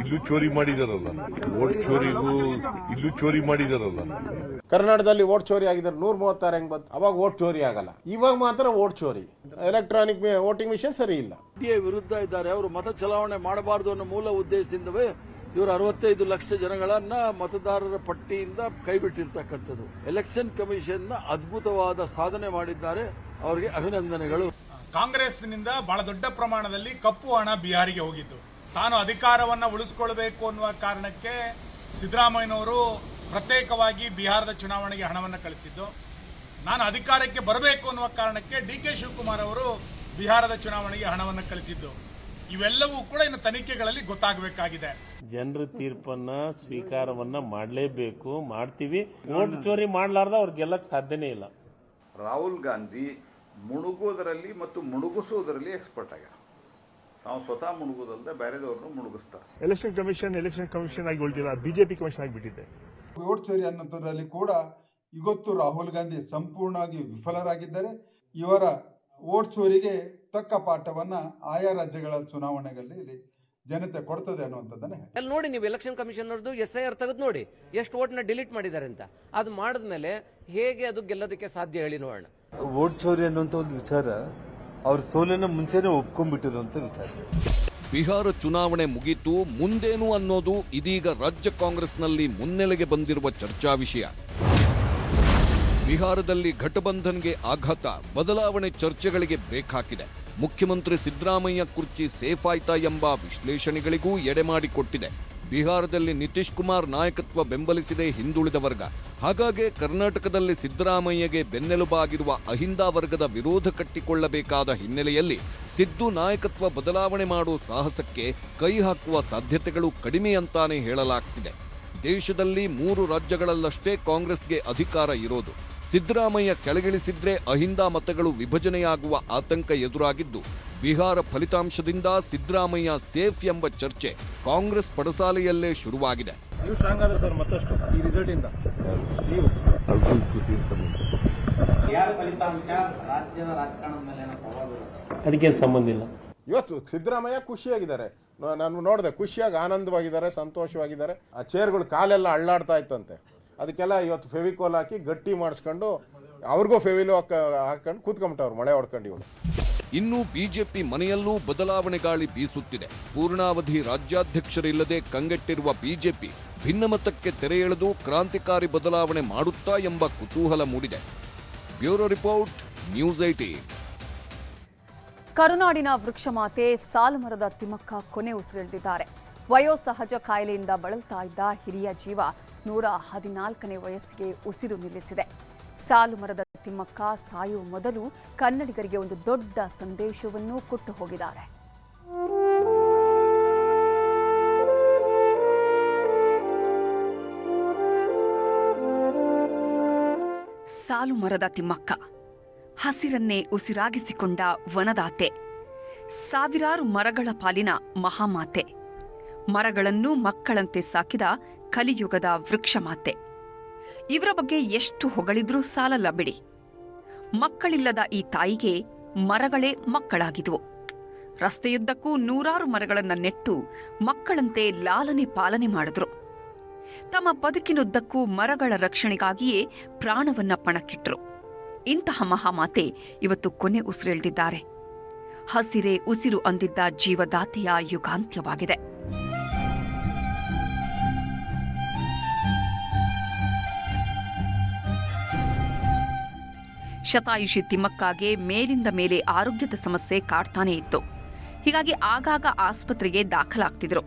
ಇಲ್ಲೂ ಚೋರಿ ಮಾಡಿದಾರಲ್ಲ. ಓಟ್ ಚೋರಿಗೂ ಇಲ್ಲೂ ಚೋರಿ ಮಾಡಿದಾರಲ್ಲ. ಕರ್ನಾಟಕದಲ್ಲಿ ವೋಟ್ ಚೋರಿ ಆಗಿದೆ ನೂರ ಮೂವತ್ತಾರು ಹೆಂಗ್ ಬಂತು? ಅವಾಗ ವೋಟ್ ಚೋರಿ ಆಗಲ್ಲ. ಇವಾಗ ಮಾತ್ರ ವೋಟ್ ಚೋರಿ. ಎಲೆಕ್ಟ್ರಾನಿಕ್ ವೋಟಿಂಗ್ ಮಿಷನ್ ಸರಿ ಇಲ್ಲ. ವಿರುದ್ಧ ಇದ್ದಾರೆ. ಅವರು ಮತ ಚಲಾವಣೆ ಮಾಡಬಾರದು ಅನ್ನೋ ಮೂಲ ಉದ್ದೇಶದಿಂದವೇ ಇವರು ಅರವತ್ತೈದು ಲಕ್ಷ ಜನಗಳನ್ನ ಮತದಾರರ ಪಟ್ಟಿಯಿಂದ ಕೈಬಿಟ್ಟಿರ್ತಕ್ಕಂಥದ್ದು. ಎಲೆಕ್ಷನ್ ಕಮಿಷನ್ನ ಅದ್ಭುತವಾದ ಸಾಧನೆ ಮಾಡಿದ್ದಾರೆ ಅವರಿಗೆ ಅಭಿನಂದನೆಗಳು. ಕಾಂಗ್ರೆಸ್ನಿಂದ ಬಹಳ ದೊಡ್ಡ ಪ್ರಮಾಣದಲ್ಲಿ ಕಪ್ಪು ಹಣ ಬಿಹಾರಿಗೆ ಹೋಗಿತ್ತು ತಾನು ಅಧಿಕಾರವನ್ನ ಉಳಿಸಿಕೊಳ್ಳಬೇಕು ಅನ್ನುವ ಕಾರಣಕ್ಕೆ ಸಿದ್ದರಾಮಯ್ಯನವರು ಪ್ರತ್ಯೇಕವಾಗಿ ಬಿಹಾರದ ಚುನಾವಣೆಗೆ ಹಣವನ್ನು ಕಳಿಸಿದ್ದು. ನಾನು ಅಧಿಕಾರಕ್ಕೆ ಬರಬೇಕು ಅನ್ನುವ ಕಾರಣಕ್ಕೆ ಡಿ ಕೆ ಶಿವಕುಮಾರ್ ಅವರು ಬಿಹಾರದ ಚುನಾವಣೆಗೆ ಹಣವನ್ನು ಕಳಿಸಿದ್ದು. ಇವೆಲ್ಲವೂ ಕೂಡ ಇನ್ನು ತನಿಖೆಗಳಲ್ಲಿ ಗೊತ್ತಾಗಬೇಕಾಗಿದೆ. ಜನರ ತೀರ್ಪನ್ನ ಸ್ವೀಕಾರವನ್ನ ಮಾಡಲೇಬೇಕು ಮಾಡ್ತೀವಿ. ಓಟ್ ಚೋರಿ ಮಾಡ್ಲಾರ್ದ ಅವ್ರು ಗೆಲ್ಲಕ್ಕೆ ಸಾಧ್ಯನೇ ಇಲ್ಲ. ರಾಹುಲ್ ಗಾಂಧಿ ಮುಳುಗೋದರಲ್ಲಿ ಮತ್ತು ಮುಳುಗಿಸೋದರಲ್ಲಿ ಎಕ್ಸ್ಪರ್ಟ್ ಆಗ್ಯಾರ. ನಾವು ಸ್ವತಃ ಮುಳುಗೋದಲ್ಲದೆ ಬೇರೆದವ್ರನ್ನು ಮುಳುಗಿಸ್ತಾರೆ ಎಲೆಕ್ಷನ್ ಕಮಿಷನ್ ಎಲೆಕ್ಷನ್ ಕಮಿಷನ್ ಆಗಿ ಹೊಳ್ತಿಲ್ಲ ಬಿಜೆಪಿ ಕಮಿಷನ್ ಆಗಿಬಿಟ್ಟಿದೆ ಓಟ್ ಚೋರಿ ಅನ್ನೋದರಲ್ಲಿ ಕೂಡ ಇವತ್ತು ರಾಹುಲ್ ಗಾಂಧಿ ಸಂಪೂರ್ಣವಾಗಿ ವಿಫಲರಾಗಿದ್ದಾರೆ. ಇವರ ಓಟ್ ಚೋರಿಗೆ ತಕ್ಕ ಪಾಠವನ್ನ ಆಯಾ ರಾಜ್ಯಗಳ ಚುನಾವಣೆಗಳಲ್ಲಿ ಜನತೆ ಕೊಡ್ತದೆ ಅನ್ನುವಂಥದ್ದನ್ನ. ಅಲ್ಲಿ ನೋಡಿ ನೀವು ಎಲೆಕ್ಷನ್ ಕಮಿಷನರ್ದು ಎಸ್ ಐ ಆರ್ ತೆಗೆದು ನೋಡಿ ಎಷ್ಟು ವೋಟ್ನ ಡಿಲೀಟ್ ಮಾಡಿದ್ದಾರೆ ಅಂತ. ಅದು ಮಾಡಿದ್ಮೇಲೆ ಹೇಗೆ ಅದು ಗೆಲ್ಲೋದಕ್ಕೆ ಸಾಧ್ಯ ಹೇಳಿ ನೋಡೋಣ. ಓಟ್ ಚೋರಿ ಅನ್ನುವಂಥ ಒಂದು ವಿಚಾರ ಅವ್ರ ಸೋಲಿನ ಮುಂಚೆನೇ ಒಪ್ಕೊಂಡ್ಬಿಟ್ಟಿರುವಂತ ವಿಚಾರ. ಬಿಹಾರ ಚುನಾವಣೆ ಮುಗೀತು ಮುಂದೇನು ಅನ್ನೋದು ಇದೀಗ ರಾಜ್ಯ ಕಾಂಗ್ರೆಸ್ನಲ್ಲಿ ಮುನ್ನೆಲೆಗೆ ಬಂದಿರುವ ಚರ್ಚಾ ವಿಷಯ. ಬಿಹಾರದಲ್ಲಿ ಘಟಬಂಧನ್ಗೆ ಆಘಾತ, ಬದಲಾವಣೆ ಚರ್ಚೆಗಳಿಗೆ ಬ್ರೇಕ್ ಹಾಕಿದೆ. ಮುಖ್ಯಮಂತ್ರಿ ಸಿದ್ದರಾಮಯ್ಯ ಕುರ್ಚಿ ಸೇಫ್ ಆಯ್ತಾ ಎಂಬ ವಿಶ್ಲೇಷಣೆಗಳಿಗೂ ಎಡೆಮಾಡಿಕೊಟ್ಟಿದೆ ಬಿಹಾರದಲ್ಲಿ ನಿತೀಶ್ ಕುಮಾರ್ ನಾಯಕತ್ವ ಬೆಂಬಲಿಸಿದೆ ಹಿಂದುಳಿದ ವರ್ಗ. ಹಾಗಾಗಿ ಕರ್ನಾಟಕದಲ್ಲಿ ಸಿದ್ದರಾಮಯ್ಯಗೆ ಬೆನ್ನೆಲುಬಾಗಿರುವ ಅಹಿಂದ ವರ್ಗದ ವಿರೋಧ ಕಟ್ಟಿಕೊಳ್ಳಬೇಕಾದ ಹಿನ್ನೆಲೆಯಲ್ಲಿ ಸಿದ್ದು ನಾಯಕತ್ವ ಬದಲಾವಣೆ ಮಾಡುವ ಸಾಹಸಕ್ಕೆ ಕೈ ಹಾಕುವ ಸಾಧ್ಯತೆಗಳು ಕಡಿಮೆ ಅಂತಾನೆ ಹೇಳಲಾಗ್ತಿದೆ. ದೇಶದಲ್ಲಿ ಮೂರು ರಾಜ್ಯಗಳಲ್ಲಷ್ಟೇ ಕಾಂಗ್ರೆಸ್ಗೆ ಅಧಿಕಾರ ಇರೋದು. ಸಿದ್ದರಾಮಯ್ಯ ಕೆಳಗಿಳಿಸಿದ್ರೆ ಅಹಿಂದ ಮತಗಳು ವಿಭಜನೆಯಾಗುವ ಆತಂಕ ಎದುರಾಗಿದ್ದು ಬಿಹಾರ ಫಲಿತಾಂಶದಿಂದ ಸಿದ್ದರಾಮಯ್ಯ ಸೇಫ್ ಎಂಬ ಚರ್ಚೆ ಕಾಂಗ್ರೆಸ್ ಪಡಸಾಲೆಯಲ್ಲೇ ಶುರುವಾಗಿದೆ. ಬೀರುತ್ತೆ? ಸಂಬಂಧ ಇಲ್ಲ. ಇವತ್ತು ಸಿದ್ದರಾಮಯ್ಯ ಖುಷಿಯಾಗಿದ್ದಾರೆ. ನಾನು ನೋಡಿದೆ ಖುಷಿಯಾಗಿ ಆನಂದವಾಗಿದ್ದಾರೆ ಸಂತೋಷವಾಗಿದ್ದಾರೆ. ಆ ಚೇರ್ಗಳು ಕಾಲೆಲ್ಲ ಅಳ್ಳಾಡ್ತಾ ಇತ್ತಂತೆ. ಅದಕ್ಕೆಲ್ಲ ಇವತ್ತು ಫೆವಿಕೋಲ್ ಹಾಕಿ ಗಟ್ಟಿ ಮಾಡಿಸ್ಕೊಂಡು ಅವ್ರಿಗೂ ಫೆವಿಲು ಹಾಕ ಹಾಕೊಂಡು ಕೂತ್ಕೊಂಬಿಟ್ಟವ್ರು ಮಳೆ ಹೊಡ್ಕೊಂಡು ಇವಳು ಇನ್ನು ಬಿಜೆಪಿ ಮನೆಯಲ್ಲೂ ಬದಲಾವಣೆ ಗಾಳಿ ಬೀಸುತ್ತಿದೆ. ಪೂರ್ಣಾವಧಿ ರಾಜ್ಯಾಧ್ಯಕ್ಷರಿಲ್ಲದೆ ಕಂಗೆಟ್ಟಿರುವ ಬಿಜೆಪಿ ಭಿನ್ನಮತಕ್ಕೆ ತೆರೆ ಎಳೆದು ಕ್ರಾಂತಿಕಾರಿ ಬದಲಾವಣೆ ಮಾಡುತ್ತಾ ಎಂಬ ಕುತೂಹಲ ಮೂಡಿದೆ. ಬ್ಯೂರೋ ರಿಪೋರ್ಟ್ ನ್ಯೂಸ್ ಐಟೀನ್ ಕರುನಾಡಿನ ವೃಕ್ಷಮಾತೆ ಸಾಲುಮರದ ತಿಮ್ಮಕ್ಕ ಕೊನೆ ಉಸಿರೆಳೆದಿದ್ದಾರೆ. ವಯೋಸಹಜ ಕಾಯಿಲೆಯಿಂದ ಬಳಲ್ತಾ ಇದ್ದ ಹಿರಿಯ ಜೀವ ನೂರ ಹದಿನಾಲ್ಕನೇ ವಯಸ್ಸಿಗೆ ಉಸಿರು ನಿಲ್ಲಿಸಿದೆ. ಸಾಲು ಮರದ ತಿಮ್ಮಕ್ಕ ಸಾಯುವ ಮೊದಲು ಕನ್ನಡಿಗರಿಗೆ ಒಂದು ದೊಡ್ಡ ಸಂದೇಶವನ್ನು ಕೊಟ್ಟು ಹೋಗಿದ್ದಾರೆ. ಸಾಲು ಮರದ ತಿಮ್ಮಕ್ಕ. ಹಸಿರನ್ನೇ ಉಸಿರಾಗಿಸಿಕೊಂಡ ವನದಾತೆ. ಸಾವಿರಾರು ಮರಗಳ ಪಾಲಿನ ಮಹಾಮಾತೆ. ಮರಗಳನ್ನು ಮಕ್ಕಳಂತೆ ಸಾಕಿದ ಕಲಿಯುಗದ ವೃಕ್ಷಮಾತೆ ಇವರ ಬಗ್ಗೆ ಎಷ್ಟು ಹೊಗಳಿದ್ರೂ ಸಾಲಲ್ಲ ಬಿಡಿ. ಮಕ್ಕಳಿಲ್ಲದ ಈ ತಾಯಿಗೆ ಮರಗಳೇ ಮಕ್ಕಳಾಗಿದ್ವು. ರಸ್ತೆಯುದ್ದಕ್ಕೂ ನೂರಾರು ಮರಗಳನ್ನು ನೆಟ್ಟು ಮಕ್ಕಳಂತೆ ಲಾಲನೆ ಪಾಲನೆ ಮಾಡಿದ್ರು. ತಮ್ಮ ಬದುಕಿನುದ್ದಕ್ಕೂ ಮರಗಳ ರಕ್ಷಣೆಗಾಗಿಯೇ ಪ್ರಾಣವನ್ನ ಪಣಕ್ಕಿಟ್ರು. ಇಂತಹ ಮಹಾಮಾತೆ ಇವತ್ತು ಕೊನೆ ಉಸಿರೆಳೆದಿದ್ದಾರೆ ಹಸಿರೇ ಉಸಿರು ಅಂದಿದ್ದ ಜೀವದಾತೆಯ ಯುಗಾಂತ್ಯವಾಗಿದೆ. ಶತಾಯುಷಿ ತಿಮ್ಮಕ್ಕಾಗೆ ಮೇಲಿಂದ ಮೇಲೆ ಆರೋಗ್ಯದ ಸಮಸ್ಯೆ ಕಾಡ್ತಾನೆ ಇತ್ತು. ಹೀಗಾಗಿ ಆಗಾಗ ಆಸ್ಪತ್ರೆಗೆ ದಾಖಲಾಗ್ತಿದ್ರು.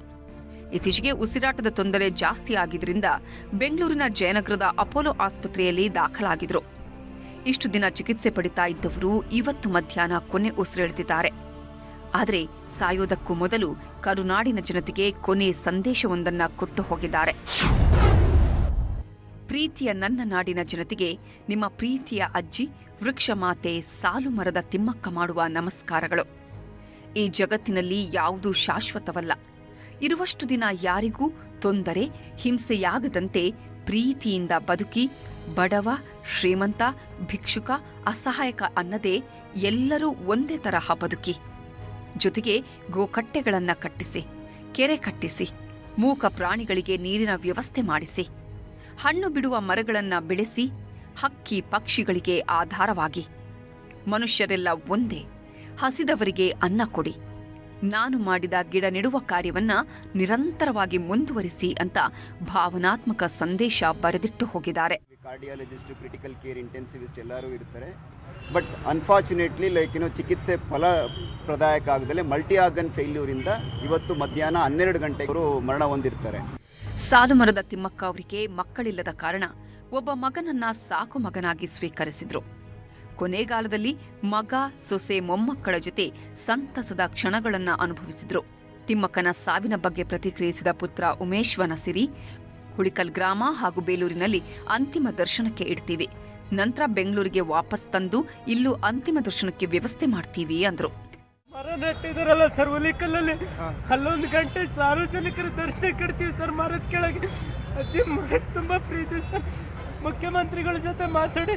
ಇತ್ತೀಚೆಗೆ ಉಸಿರಾಟದ ತೊಂದರೆ ಜಾಸ್ತಿ ಆಗಿದ್ದರಿಂದ ಬೆಂಗಳೂರಿನ ಜಯನಗರದ ಅಪೋಲೋ ಆಸ್ಪತ್ರೆಯಲ್ಲಿ ದಾಖಲಾಗಿದ್ರು. ಇಷ್ಟು ದಿನ ಚಿಕಿತ್ಸೆ ಪಡಿತಾ ಇದ್ದವರು ಇವತ್ತು ಮಧ್ಯಾಹ್ನ ಕೊನೆ ಉಸಿರೆಳೆದಿದ್ದಾರೆ. ಆದರೆ ಸಾಯೋದಕ್ಕೂ ಮೊದಲು ಕರುನಾಡಿನ ಜನತೆಗೆ ಕೊನೆ ಸಂದೇಶವೊಂದನ್ನ ಕೊಟ್ಟು ಹೋಗಿದ್ದಾರೆ. ಪ್ರೀತಿಯ ನನ್ನ ನಾಡಿನ ಜನತೆಗೆ ನಿಮ್ಮ ಪ್ರೀತಿಯ ಅಜ್ಜಿ ವೃಕ್ಷಮಾತೆ ಸಾಲು ಮರದ ತಿಮ್ಮಕ್ಕ ಮಾಡುವ ನಮಸ್ಕಾರಗಳು. ಈ ಜಗತ್ತಿನಲ್ಲಿ ಯಾವುದೂ ಶಾಶ್ವತವಲ್ಲ. ಇರುವಷ್ಟು ದಿನ ಯಾರಿಗೂ ತೊಂದರೆ, ಹಿಂಸೆಯಾಗದಂತೆ ಪ್ರೀತಿಯಿಂದ ಬದುಕಿ, ಬಡವ, ಶ್ರೀಮಂತ, ಭಿಕ್ಷುಕ, ಅಸಹಾಯಕ ಅನ್ನದೇ ಎಲ್ಲರೂ ಒಂದೇ ತರಹ ಬದುಕಿ. ಜೊತೆಗೆ ಗೋಕಟ್ಟೆಗಳನ್ನು ಕಟ್ಟಿಸಿ, ಕೆರೆ ಕಟ್ಟಿಸಿ, ಮೂಕ ಪ್ರಾಣಿಗಳಿಗೆ ನೀರಿನ ವ್ಯವಸ್ಥೆ ಮಾಡಿಸಿ, ಹಣ್ಣು ಬಿಡುವ ಮರಗಳನ್ನು ಬೆಳೆಸಿ ಹಕ್ಕಿ ಪಕ್ಷಿಗಳಿಗೆ ಆಧಾರವಾಗಿ. ಮನುಷ್ಯರೆಲ್ಲ ಒಂದೇ ಹಸಿದವರಿಗೆ ಅನ್ನ ಕೊಡಿ. ನಾನು ಮಾಡಿದ ಗಿಡ ನೆಡುವ ಕಾರ್ಯವನ್ನ ನಿರಂತರವಾಗಿ ಮುಂದುವರಿಸಿ ಅಂತ ಭಾವನಾತ್ಮಕ ಸಂದೇಶ ಬರೆದಿಟ್ಟು ಹೋಗಿದ್ದಾರೆ. ಕಾರ್ಡಿಯಾಲಜಿಸ್ಟ್ ಕ್ರಿಟಿಕಲ್ ಕೇರ್ ಇಂಟೆನ್ಸಿವಿಸ್ಟ್ ಎಲ್ಲರೂ ಇರ್ತಾರೆ. ಬಟ್ ಅನ್ಫಾರ್ಚುನೇಟ್ಲಿ ಲೈಕ್ ಏನೋ ಚಿಕಿತ್ಸೆ ಫಲ ಪ್ರದಾಯಕ ಆಗದಲ್ಲೇ ಮಲ್ಟಿ ಆರ್ಗನ್ ಫೇಲ್ಯೂರಿಂದ ಇವತ್ತು ಮಧ್ಯಾಹ್ನ ಹನ್ನೆರಡು ಗಂಟೆಗೆ ಮರಣ ಹೊಂದಿರ್ತಾರೆ. ಸಾಲು ಮರದ ತಿಮ್ಮಕ್ಕ ಅವರಿಗೆ ಮಕ್ಕಳಿಲ್ಲದ ಕಾರಣ ಒಬ್ಬ ಮಗನನ್ನ ಸಾಕು ಮಗನಾಗಿ ಸ್ವೀಕರಿಸಿದ್ರು. ಕೊನೆಗಾಲದಲ್ಲಿ ಮಗ ಸೊಸೆ ಮೊಮ್ಮಕ್ಕಳ ಜೊತೆ ಸಂತಸದ ಕ್ಷಣಗಳನ್ನ ಅನುಭವಿಸಿದ್ರು. ತಿಮ್ಮಕ್ಕನ ಸಾವಿನ ಬಗ್ಗೆ ಪ್ರತಿಕ್ರಿಯಿಸಿದ ಪುತ್ರ ಉಮೇಶ್ ವನಸಿರಿ ಹುಳಿಕಲ್ ಗ್ರಾಮ ಹಾಗೂ ಬೇಲೂರಿನಲ್ಲಿ ಅಂತಿಮ ದರ್ಶನಕ್ಕೆ ಇಡ್ತೀವಿ. ನಂತರ ಬೆಂಗಳೂರಿಗೆ ವಾಪಸ್ ತಂದು ಇಲ್ಲೂ ಅಂತಿಮ ದರ್ಶನಕ್ಕೆ ವ್ಯವಸ್ಥೆ ಮಾಡ್ತೀವಿ ಅಂದ್ರು. ಮರ ನೆಟ್ಟಿದಾರಲ್ಲ ಸರ್ ಹುಲಿಕಲ್ಲಲ್ಲಿ ಅಲ್ಲೊಂದು ಗಂಟೆ ಸಾರ್ವಜನಿಕರ ದರ್ಶನಕ್ಕೆ ಇಡ್ತೀವಿ ಸರ್ ಮರದ ಕೆಳಗೆ. ಅಜ್ಜಿ ತುಂಬ ತುಂಬಾ ಪ್ರೀತಿ ಮುಖ್ಯಮಂತ್ರಿಗಳ ಜೊತೆ ಮಾತಾಡಿ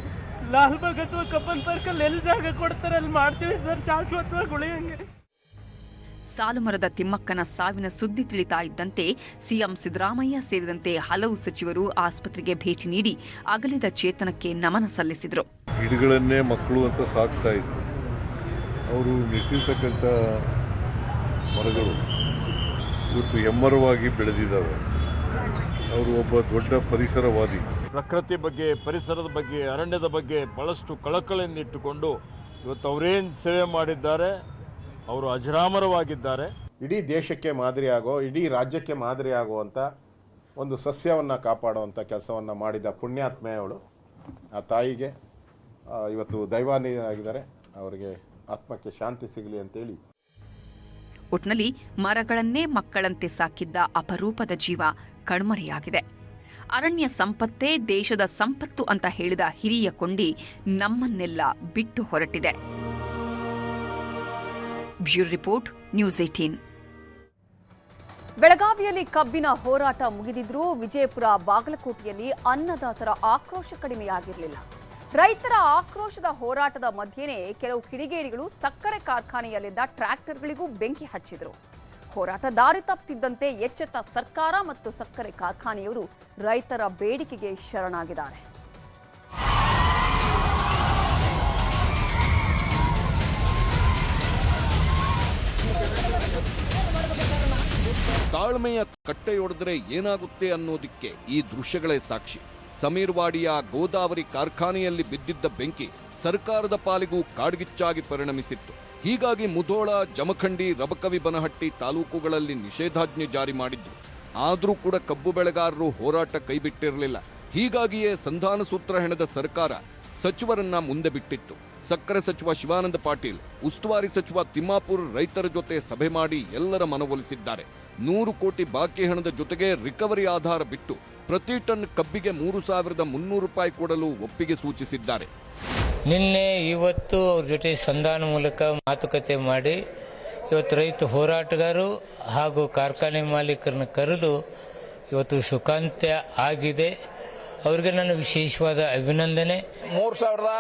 ಲಾಲ್ಬಾಗ್ ಅಥವಾ ಕಬ್ಬನ್ ಪಾರ್ಕಲ್ಲಿ ಎಲ್ಲಿ ಜಾಗ ಕೊಡ್ತಾರೆ ಅಲ್ಲಿ ಮಾಡ್ತೀವಿ ಸರ್. ಶಾಶ್ವತವಾಗಿ ಉಳಿಯಂಗೆ. ಸಾಲುಮರದ ತಿಮ್ಮಕ್ಕನ ಸಾವಿನ ಸುದ್ದಿ ತಿಳಿತಾ ಇದ್ದಂತೆ ಸಿಎಂ ಸಿದ್ದರಾಮಯ್ಯ ಸೇರಿದಂತೆ ಹಲವು ಸಚಿವರು ಆಸ್ಪತ್ರೆಗೆ ಭೇಟಿ ನೀಡಿ ಅಗಲಿದ ಚೇತನಕ್ಕೆ ನಮನ ಸಲ್ಲಿಸಿದರು. ಗಿಡಗಳನ್ನೇ ಮಕ್ಕಳು ಅಂತ ಸಾಕ್ತಾ ಇದ್ರು. ಅವರು ನೆಟ್ಟಿರ್ತಕ್ಕಂಥ ಮರಗಳು ಇವತ್ತು ಹೆಮ್ಮರವಾಗಿ ಬೆಳೆದಿದ್ದಾವೆ. ಅವರು ಒಬ್ಬ ದೊಡ್ಡ ಪರಿಸರವಾದಿ. ಪ್ರಕೃತಿ ಬಗ್ಗೆ ಪರಿಸರದ ಬಗ್ಗೆ ಅರಣ್ಯದ ಬಗ್ಗೆ ಬಹಳಷ್ಟು ಕಳಕಳಿಯಿಂದ ಇಟ್ಟುಕೊಂಡು ಇವತ್ತು ಅವರೇನು ಸೇವೆ ಮಾಡಿದ್ದಾರೆ ಅವರು ಅಜರಾಮರವಾಗಿದ್ದಾರೆ. ಇಡೀ ದೇಶಕ್ಕೆ ಮಾದರಿಯಾಗೋ ಇಡೀ ರಾಜ್ಯಕ್ಕೆ ಮಾದರಿಯಾಗುವಂಥ ಒಂದು ಸಸ್ಯವನ್ನು ಕಾಪಾಡುವಂಥ ಕೆಲಸವನ್ನು ಮಾಡಿದ ಪುಣ್ಯಾತ್ಮೆಯವಳು. ಆ ತಾಯಿಗೆ ಇವತ್ತು ದೈವಾನಿಯಾಗಿದ್ದಾರೆ. ಅವರಿಗೆ ಆತ್ಮಕ್ಕೆ ಶಾಂತಿ ಸಿಗಲಿ ಅಂತೇಳಿ. ಒಟ್ನಲ್ಲಿ ಮರಗಳನ್ನೇ ಮಕ್ಕಳಂತೆ ಸಾಕಿದ್ದ ಅಪರೂಪದ ಜೀವ. ಕಣ್ಮರೆಯಾಗಿದೆ. ಅರಣ್ಯ ಸಂಪತ್ತೇ ದೇಶದ ಸಂಪತ್ತು ಅಂತ ಹೇಳಿದ ಹಿರಿಯ ಕೊಂಡಿ ನಮ್ಮನ್ನೆಲ್ಲ ಬಿಟ್ಟು ಹೊರಟಿದೆ. ಬ್ಯೂರೋ ರಿಪೋರ್ಟ್, ನ್ಯೂಸ್ ಏಟೀನ್ ಬೆಳಗಾವಿಯಲ್ಲಿ ಕಬ್ಬಿನ ಹೋರಾಟ ಮುಗಿದಿದ್ರೂ ವಿಜಯಪುರ ಬಾಗಲಕೋಟೆಯಲ್ಲಿ ಅನ್ನದಾತರ ಆಕ್ರೋಶ ಕಡಿಮೆಯಾಗಿರಲಿಲ್ಲ. ರೈತರ ಆಕ್ರೋಶದ ಹೋರಾಟದ ಮಧ್ಯೆನೇ ಕೆಲವು ಕಿಡಿಗೇಡಿಗಳು ಸಕ್ಕರೆ ಕಾರ್ಖಾನೆಯಲ್ಲಿದ್ದ ಟ್ರ್ಯಾಕ್ಟರ್ಗಳಿಗೂ ಬೆಂಕಿ ಹಚ್ಚಿದರು. ಹೋರಾಟ. ದಾರಿ ತಪ್ಪುತ್ತಿದ್ದಂತೆ ಎಚ್ಚೆತ್ತ ಸರ್ಕಾರ ಮತ್ತು ಸಕ್ಕರೆ ಕಾರ್ಖಾನೆಯವರು ರೈತರ ಬೇಡಿಕೆಗೆ ಶರಣಾಗಿದ್ದಾರೆ. ತಾಳ್ಮೆಯ ಕಟ್ಟೆಯೊಡೆದ್ರೆ ಏನಾಗುತ್ತೆ ಅನ್ನೋದಕ್ಕೆ ಈ ದೃಶ್ಯಗಳೇ ಸಾಕ್ಷಿ. ಸಮೀರ್ವಾಡಿಯ ಗೋದಾವರಿ ಕಾರ್ಖಾನೆಯಲ್ಲಿ ಬಿದ್ದಿದ್ದ ಬೆಂಕಿ ಸರ್ಕಾರದ ಪಾಲಿಗೂ ಕಾಡ್ಗಿಚ್ಚಾಗಿ ಪರಿಣಮಿಸಿತ್ತು. ಹೀಗಾಗಿ ಮುಧೋಳ, ಜಮಖಂಡಿ, ರಬಕವಿ ಬನಹಟ್ಟಿ ತಾಲೂಕುಗಳಲ್ಲಿ ನಿಷೇಧಾಜ್ಞೆ ಜಾರಿ ಮಾಡಿದ್ದು. ಆದರೂ ಕೂಡ ಕಬ್ಬು ಬೆಳೆಗಾರರು ಹೋರಾಟ ಕೈಬಿಟ್ಟಿರಲಿಲ್ಲ. ಹೀಗಾಗಿಯೇ ಸಂಧಾನ ಸೂತ್ರ ಹೆಣದ ಸರ್ಕಾರ ಸಚಿವರನ್ನ ಮುಂದೆ ಬಿಟ್ಟಿತ್ತು. ಸಕ್ಕರೆ ಸಚಿವ ಶಿವಾನಂದ ಪಾಟೀಲ್, ಉಸ್ತುವಾರಿ ಸಚಿವ ತಿಮ್ಮಾಪುರ್ ರೈತರ ಜೊತೆ ಸಭೆ ಮಾಡಿ ಎಲ್ಲರ ಮನವೊಲಿಸಿದ್ದಾರೆ. ನೂರು ಕೋಟಿ ಬಾಕಿ ಹಣದ ಜೊತೆಗೆ ರಿಕವರಿ ಆಧಾರ ಬಿಟ್ಟು ಪ್ರತಿ ಟನ್ ಕಬ್ಬಿಗೆ ಮೂರು ಸಾವಿರದ ಮುನ್ನೂರು ರೂಪಾಯಿ ಕೊಡಲು ಒಪ್ಪಿಗೆ ಸೂಚಿಸಿದ್ದಾರೆ. ನಿನ್ನೆ ಇವತ್ತು ಅವ್ರ ಜೊತೆ ಸಂಧಾನ ಮೂಲಕ ಮಾತುಕತೆ ಮಾಡಿ ಇವತ್ತು ರೈತ ಹೋರಾಟಗಾರರು ಹಾಗೂ ಕಾರ್ಖಾನೆ ಮಾಲೀಕರನ್ನ ಕರೆದು ಇವತ್ತು ಸುಖಾಂತ್ಯ ಆಗಿದೆ. ಅವರಿಗೆ ನನ್ನ ವಿಶೇಷವಾದ ಅಭಿನಂದನೆ. ಮೂರು ಸಾವಿರದ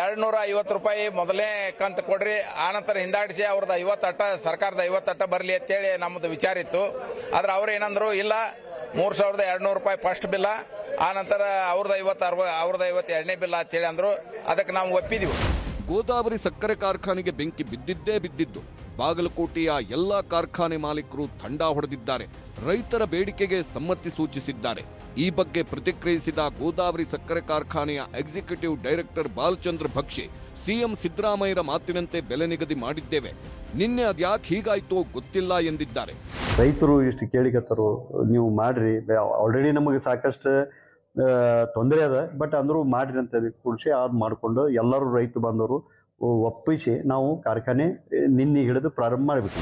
ಎರಡ್ನೂರ ಐವತ್ತು ರೂಪಾಯಿ ಮೊದಲೇ ಕಂತು ಕೊಡ್ರಿ, ಆನಂತರ ಹಿಂದಾಡಿಸಿ ಅವ್ರದ್ದು ಐವತ್ತಟ್ಟ ಸರ್ಕಾರದ ಐವತ್ತಟ್ಟ ಬರಲಿ ಅಂತೇಳಿ ನಮ್ಮದು ವಿಚಾರ ಇತ್ತು. ಆದ್ರೆ ಅವ್ರು ಏನಂದ್ರು, ಇಲ್ಲ, ಮೂರು ಸಾವಿರದ ಎರಡ್ನೂರು ರೂಪಾಯಿ ಫಸ್ಟ್ ಬಿಲ್ಲ ಆನಂತರ ಅವ್ರದ್ದು ಐವತ್ತು ಅರವ ಅವ್ರದ್ದು ಐವತ್ತು ಎರಡನೇ ಬಿಲ್ ಅಂತೇಳಿ ಅಂದ್ರು. ಅದಕ್ಕೆ ನಾವು ಒಪ್ಪಿದೀವಿ. ಗೋದಾವರಿ ಸಕ್ಕರೆ ಕಾರ್ಖಾನೆಗೆ ಬೆಂಕಿ ಬಿದ್ದಿದ್ದೇ ಬಿದ್ದಿದ್ದು. ಬಾಗಲಕೋಟೆಯ ಎಲ್ಲಾ ಕಾರ್ಖಾನೆ ಮಾಲೀಕರು ತಂಡ ಹೊಡೆದಿದ್ದಾರೆ. ರೈತರ ಬೇಡಿಕೆಗೆ ಸಮ್ಮತಿ ಸೂಚಿಸಿದ್ದಾರೆ. ಈ ಬಗ್ಗೆ ಪ್ರತಿಕ್ರಿಯಿಸಿದ ಗೋದಾವರಿ ಸಕ್ಕರೆ ಕಾರ್ಖಾನೆಯ executive director Balachandra Bakshi CM ಸಿದ್ದರಾಮಯ್ಯರ ಮಾತಿನಂತೆ ಬೆಲೆ ನಿಗದಿ ಮಾಡಿದ್ದೇವೆ. ನಿನ್ನೆ ಅದ್ಯಾಕೆ ಹೀಗಾಯ್ತೋ ಗೊತ್ತಿಲ್ಲ ಎಂದಿದ್ದಾರೆ. ರೈತರು ಇಷ್ಟು ಕೇಳಿಕತ್ತರು ನೀವು ಮಾಡ್ರಿ. ಆಲ್ರೆಡಿ ನಮಗೆ ಸಾಕಷ್ಟು ತೊಂದರೆ ಅದ. ಬಟ್ ಅಂದರೂ ಮಾಡ್ರಿ ಅಂತ ಕೂಡಿಸಿ ಅದು ಮಾಡಿಕೊಂಡು ಎಲ್ಲರೂ ರೈತ ಬಂದವರು ಒಪ್ಪಿಸಿ ನಾವು ಕಾರ್ಖಾನೆ ನಿನ್ನೆ ಹಿಡಿದು ಪ್ರಾರಂಭ ಮಾಡಬೇಕು.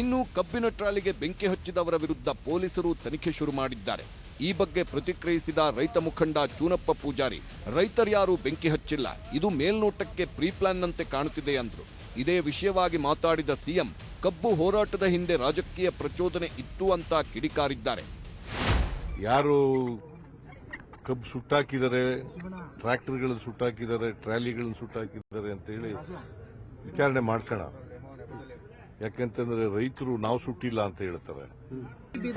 ಇನ್ನು ಕಬ್ಬಿನ ಟ್ರಾಲಿಗೆ ಬೆಂಕಿ ಹಚ್ಚಿದವರ ವಿರುದ್ಧ ಪೊಲೀಸರು ತನಿಖೆ ಶುರು ಮಾಡಿದ್ದಾರೆ. ಈ ಬಗ್ಗೆ ಪ್ರತಿಕ್ರಿಯಿಸಿದ ರೈತ ಮುಖಂಡ ಚೂನಪ್ಪ ಪೂಜಾರಿ ರೈತರ್ಯಾರು ಬೆಂಕಿ ಹಚ್ಚಿಲ್ಲ. ಇದು ಮೇಲ್ನೋಟಕ್ಕೆ ಪ್ರೀ ಪ್ಲಾನ್ನಂತೆ ಕಾಣುತ್ತಿದೆ ಅಂದ್ರು. ಇದೇ ವಿಷಯವಾಗಿ ಮಾತಾಡಿದ ಸಿಎಂ ಕಬ್ಬು ಹೋರಾಟದ ಹಿಂದೆ ರಾಜಕೀಯ ಪ್ರಚೋದನೆ ಇತ್ತು ಅಂತ ಕಿಡಿಕಾರಿದ್ದಾರೆ. ಯಾರು ಕಬ್ಬು ಸುಟ್ಟಾಕಿದ್ದಾರೆ ಟ್ರ್ಯಾಕ್ಟರ್ಗಳನ್ನು ಸುಟ್ಟಾಕಿದ್ದಾರೆ ಟ್ರಾಲಿಗಳನ್ನು ಸುಟ್ಟಾಕಿದ್ದಾರೆ ಅಂತೇಳಿ ವಿಚಾರಣೆ ಮಾಡಿಸೋಣ. ಯಾಕೆಂತಂದ್ರೆ ರೈತರು ನಾವು ಸುಟ್ಟಿಲ್ಲ ಅಂತ ಹೇಳ್ತಾರೆ.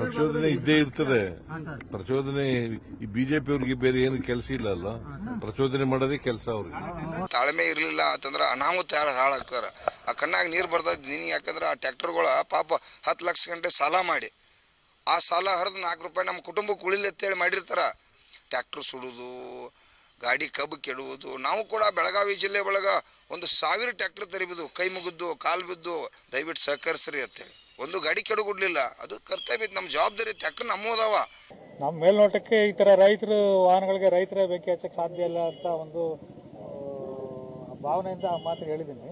ಪ್ರಚೋದನೆ ಇದ್ದೇ ಇರ್ತದೆ. ಪ್ರಚೋದನೆ ಈ ಬಿಜೆಪಿ ಅವ್ರಿಗೆ ಬೇರೆ ಏನು ಕೆಲಸ ಇಲ್ಲ ಅಲ್ಲ? ಪ್ರಚೋದನೆ ಮಾಡೋದೇ ಕೆಲಸ ಅವ್ರಿಗೆ. ತಾಳ್ಮೆ ಇರಲಿಲ್ಲ ಅಂತಂದ್ರೆ ಅನಾಹುತ ಯಾರು ಹಾಳಾಗ್ತಾರೆ. ಆ ಕಣ್ಣಾಗ ನೀರು ಬರ್ತಾ ನೀನು ಯಾಕಂದ್ರೆ ಆ ಟ್ರ್ಯಾಕ್ಟರ್ಗಳ ಪಾಪ ಹತ್ತು ಲಕ್ಷ ಗಂಟೆ ಸಾಲ ಮಾಡಿ. ಆ ಸಾಲ ಹರಿದು ನಾಲ್ಕು ರೂಪಾಯಿ ನಮ್ಮ ಕುಟುಂಬಕ್ಕೆ ಉಳಿಲಿ ಅಂತೇಳಿ ಮಾಡಿರ್ತಾರ. ಟ್ರ್ಯಾಕ್ಟರ್ ಸುಡೋದು ಗಾಡಿ ಕಬ್ಬು ಕೆಡುವುದು, ನಾವು ಕೂಡ ಬೆಳಗಾವಿ ಜಿಲ್ಲೆ ಒಳಗ ಒಂದು ಸಾವಿರ ಟ್ಯಾಕ್ಟ್ರ್ ತರಿಬೋದು, ಕೈ ಮುಗಿದ್ದು, ಕಾಲು ಬಿದ್ದು, ದಯವಿಟ್ಟು ಸಹಕರಿಸ್ರಿ ಅಂತೇಳಿ. ಒಂದು ಗಾಡಿ ಕೆಡಗುಡ್ಲಿಲ್ಲ, ಅದು ಕರ್ತವ್ಯ ನಮ್ಮ ಜವಾಬ್ದಾರಿ ಟ್ಯಾಕ್ಟ್ರ್ ನಮ್ಮದಾವ. ನಮ್ಮ ಮೇಲ್ನೋಟಕ್ಕೆ ಈ ಥರ ರೈತರು, ವಾಹನಗಳಿಗೆ ರೈತರ ಬೆಂಕಿ ಹಚ್ಚಕ್ಕೆ ಸಾಧ್ಯ ಇಲ್ಲ ಅಂತ ಒಂದು ಭಾವನೆಯಿಂದ ಆ ಮಾತು ಹೇಳಿದ್ದೀನಿ.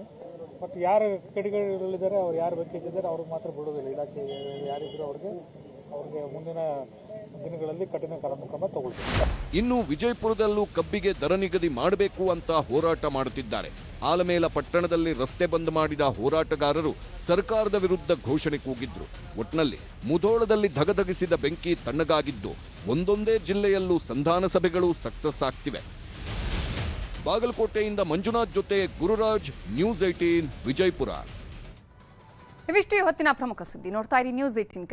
ಬಟ್ ಯಾರು ಕಡೆಗಳಿದ್ದಾರೆ ಅವ್ರು ಯಾರು ಬೆಂಕಿ ಹಚ್ಚಿದ್ದಾರೆ, ಅವ್ರಿಗೆ ಮಾತ್ರ ಬಿಡೋದಿಲ್ಲ. ಇಲಾಖೆ ಯಾರಿದ್ರು ಅವ್ರಿಗೆ ಅವ್ರಿಗೆ ಮುಂದಿನ ದಿನಗಳಲ್ಲಿ ಕಠಿಣ ಕ್ರಮ ತಗೊಳ್ತೀವಿ. ಇನ್ನು ವಿಜಯಪುರದಲ್ಲೂ ಕಬ್ಬಿಗೆ ದರ ನಿಗದಿ ಮಾಡಬೇಕು ಅಂತ ಹೋರಾಟ ಮಾಡುತ್ತಿದ್ದಾರೆ. ಆಲಮೇಲ ಪಟ್ಟಣದಲ್ಲಿ ರಸ್ತೆ ಬಂದ್ ಮಾಡಿದ ಹೋರಾಟಗಾರರು ಸರ್ಕಾರದ ವಿರುದ್ಧ ಘೋಷಣೆ ಕೂಗಿದ್ರು. ಒಟ್ನಲ್ಲಿ ಮುಧೋಳದಲ್ಲಿ ಧಗಧಗಿಸಿದ ಬೆಂಕಿ ತಣ್ಣಗಾಗಿದ್ದು ಒಂದೊಂದೇ ಜಿಲ್ಲೆಯಲ್ಲೂ ಸಂಧಾನ ಸಭೆಗಳು ಸಕ್ಸಸ್ ಆಗ್ತಿವೆ. ಬಾಗಲಕೋಟೆಯಿಂದ ಮಂಜುನಾಥ್ ಜೊತೆ ಗುರುರಾಜ್ ನ್ಯೂಸ್ ಏಟೀನ್ ವಿಜಯಪುರ. ಇವಿಷ್ಟು ಹೊತ್ತಿನ ಪ್ರಮುಖ ಸುದ್ದಿ. ನೋಡ್ತಾ ಇರಿ ನ್ಯೂಸ್ ಏಟಿನ್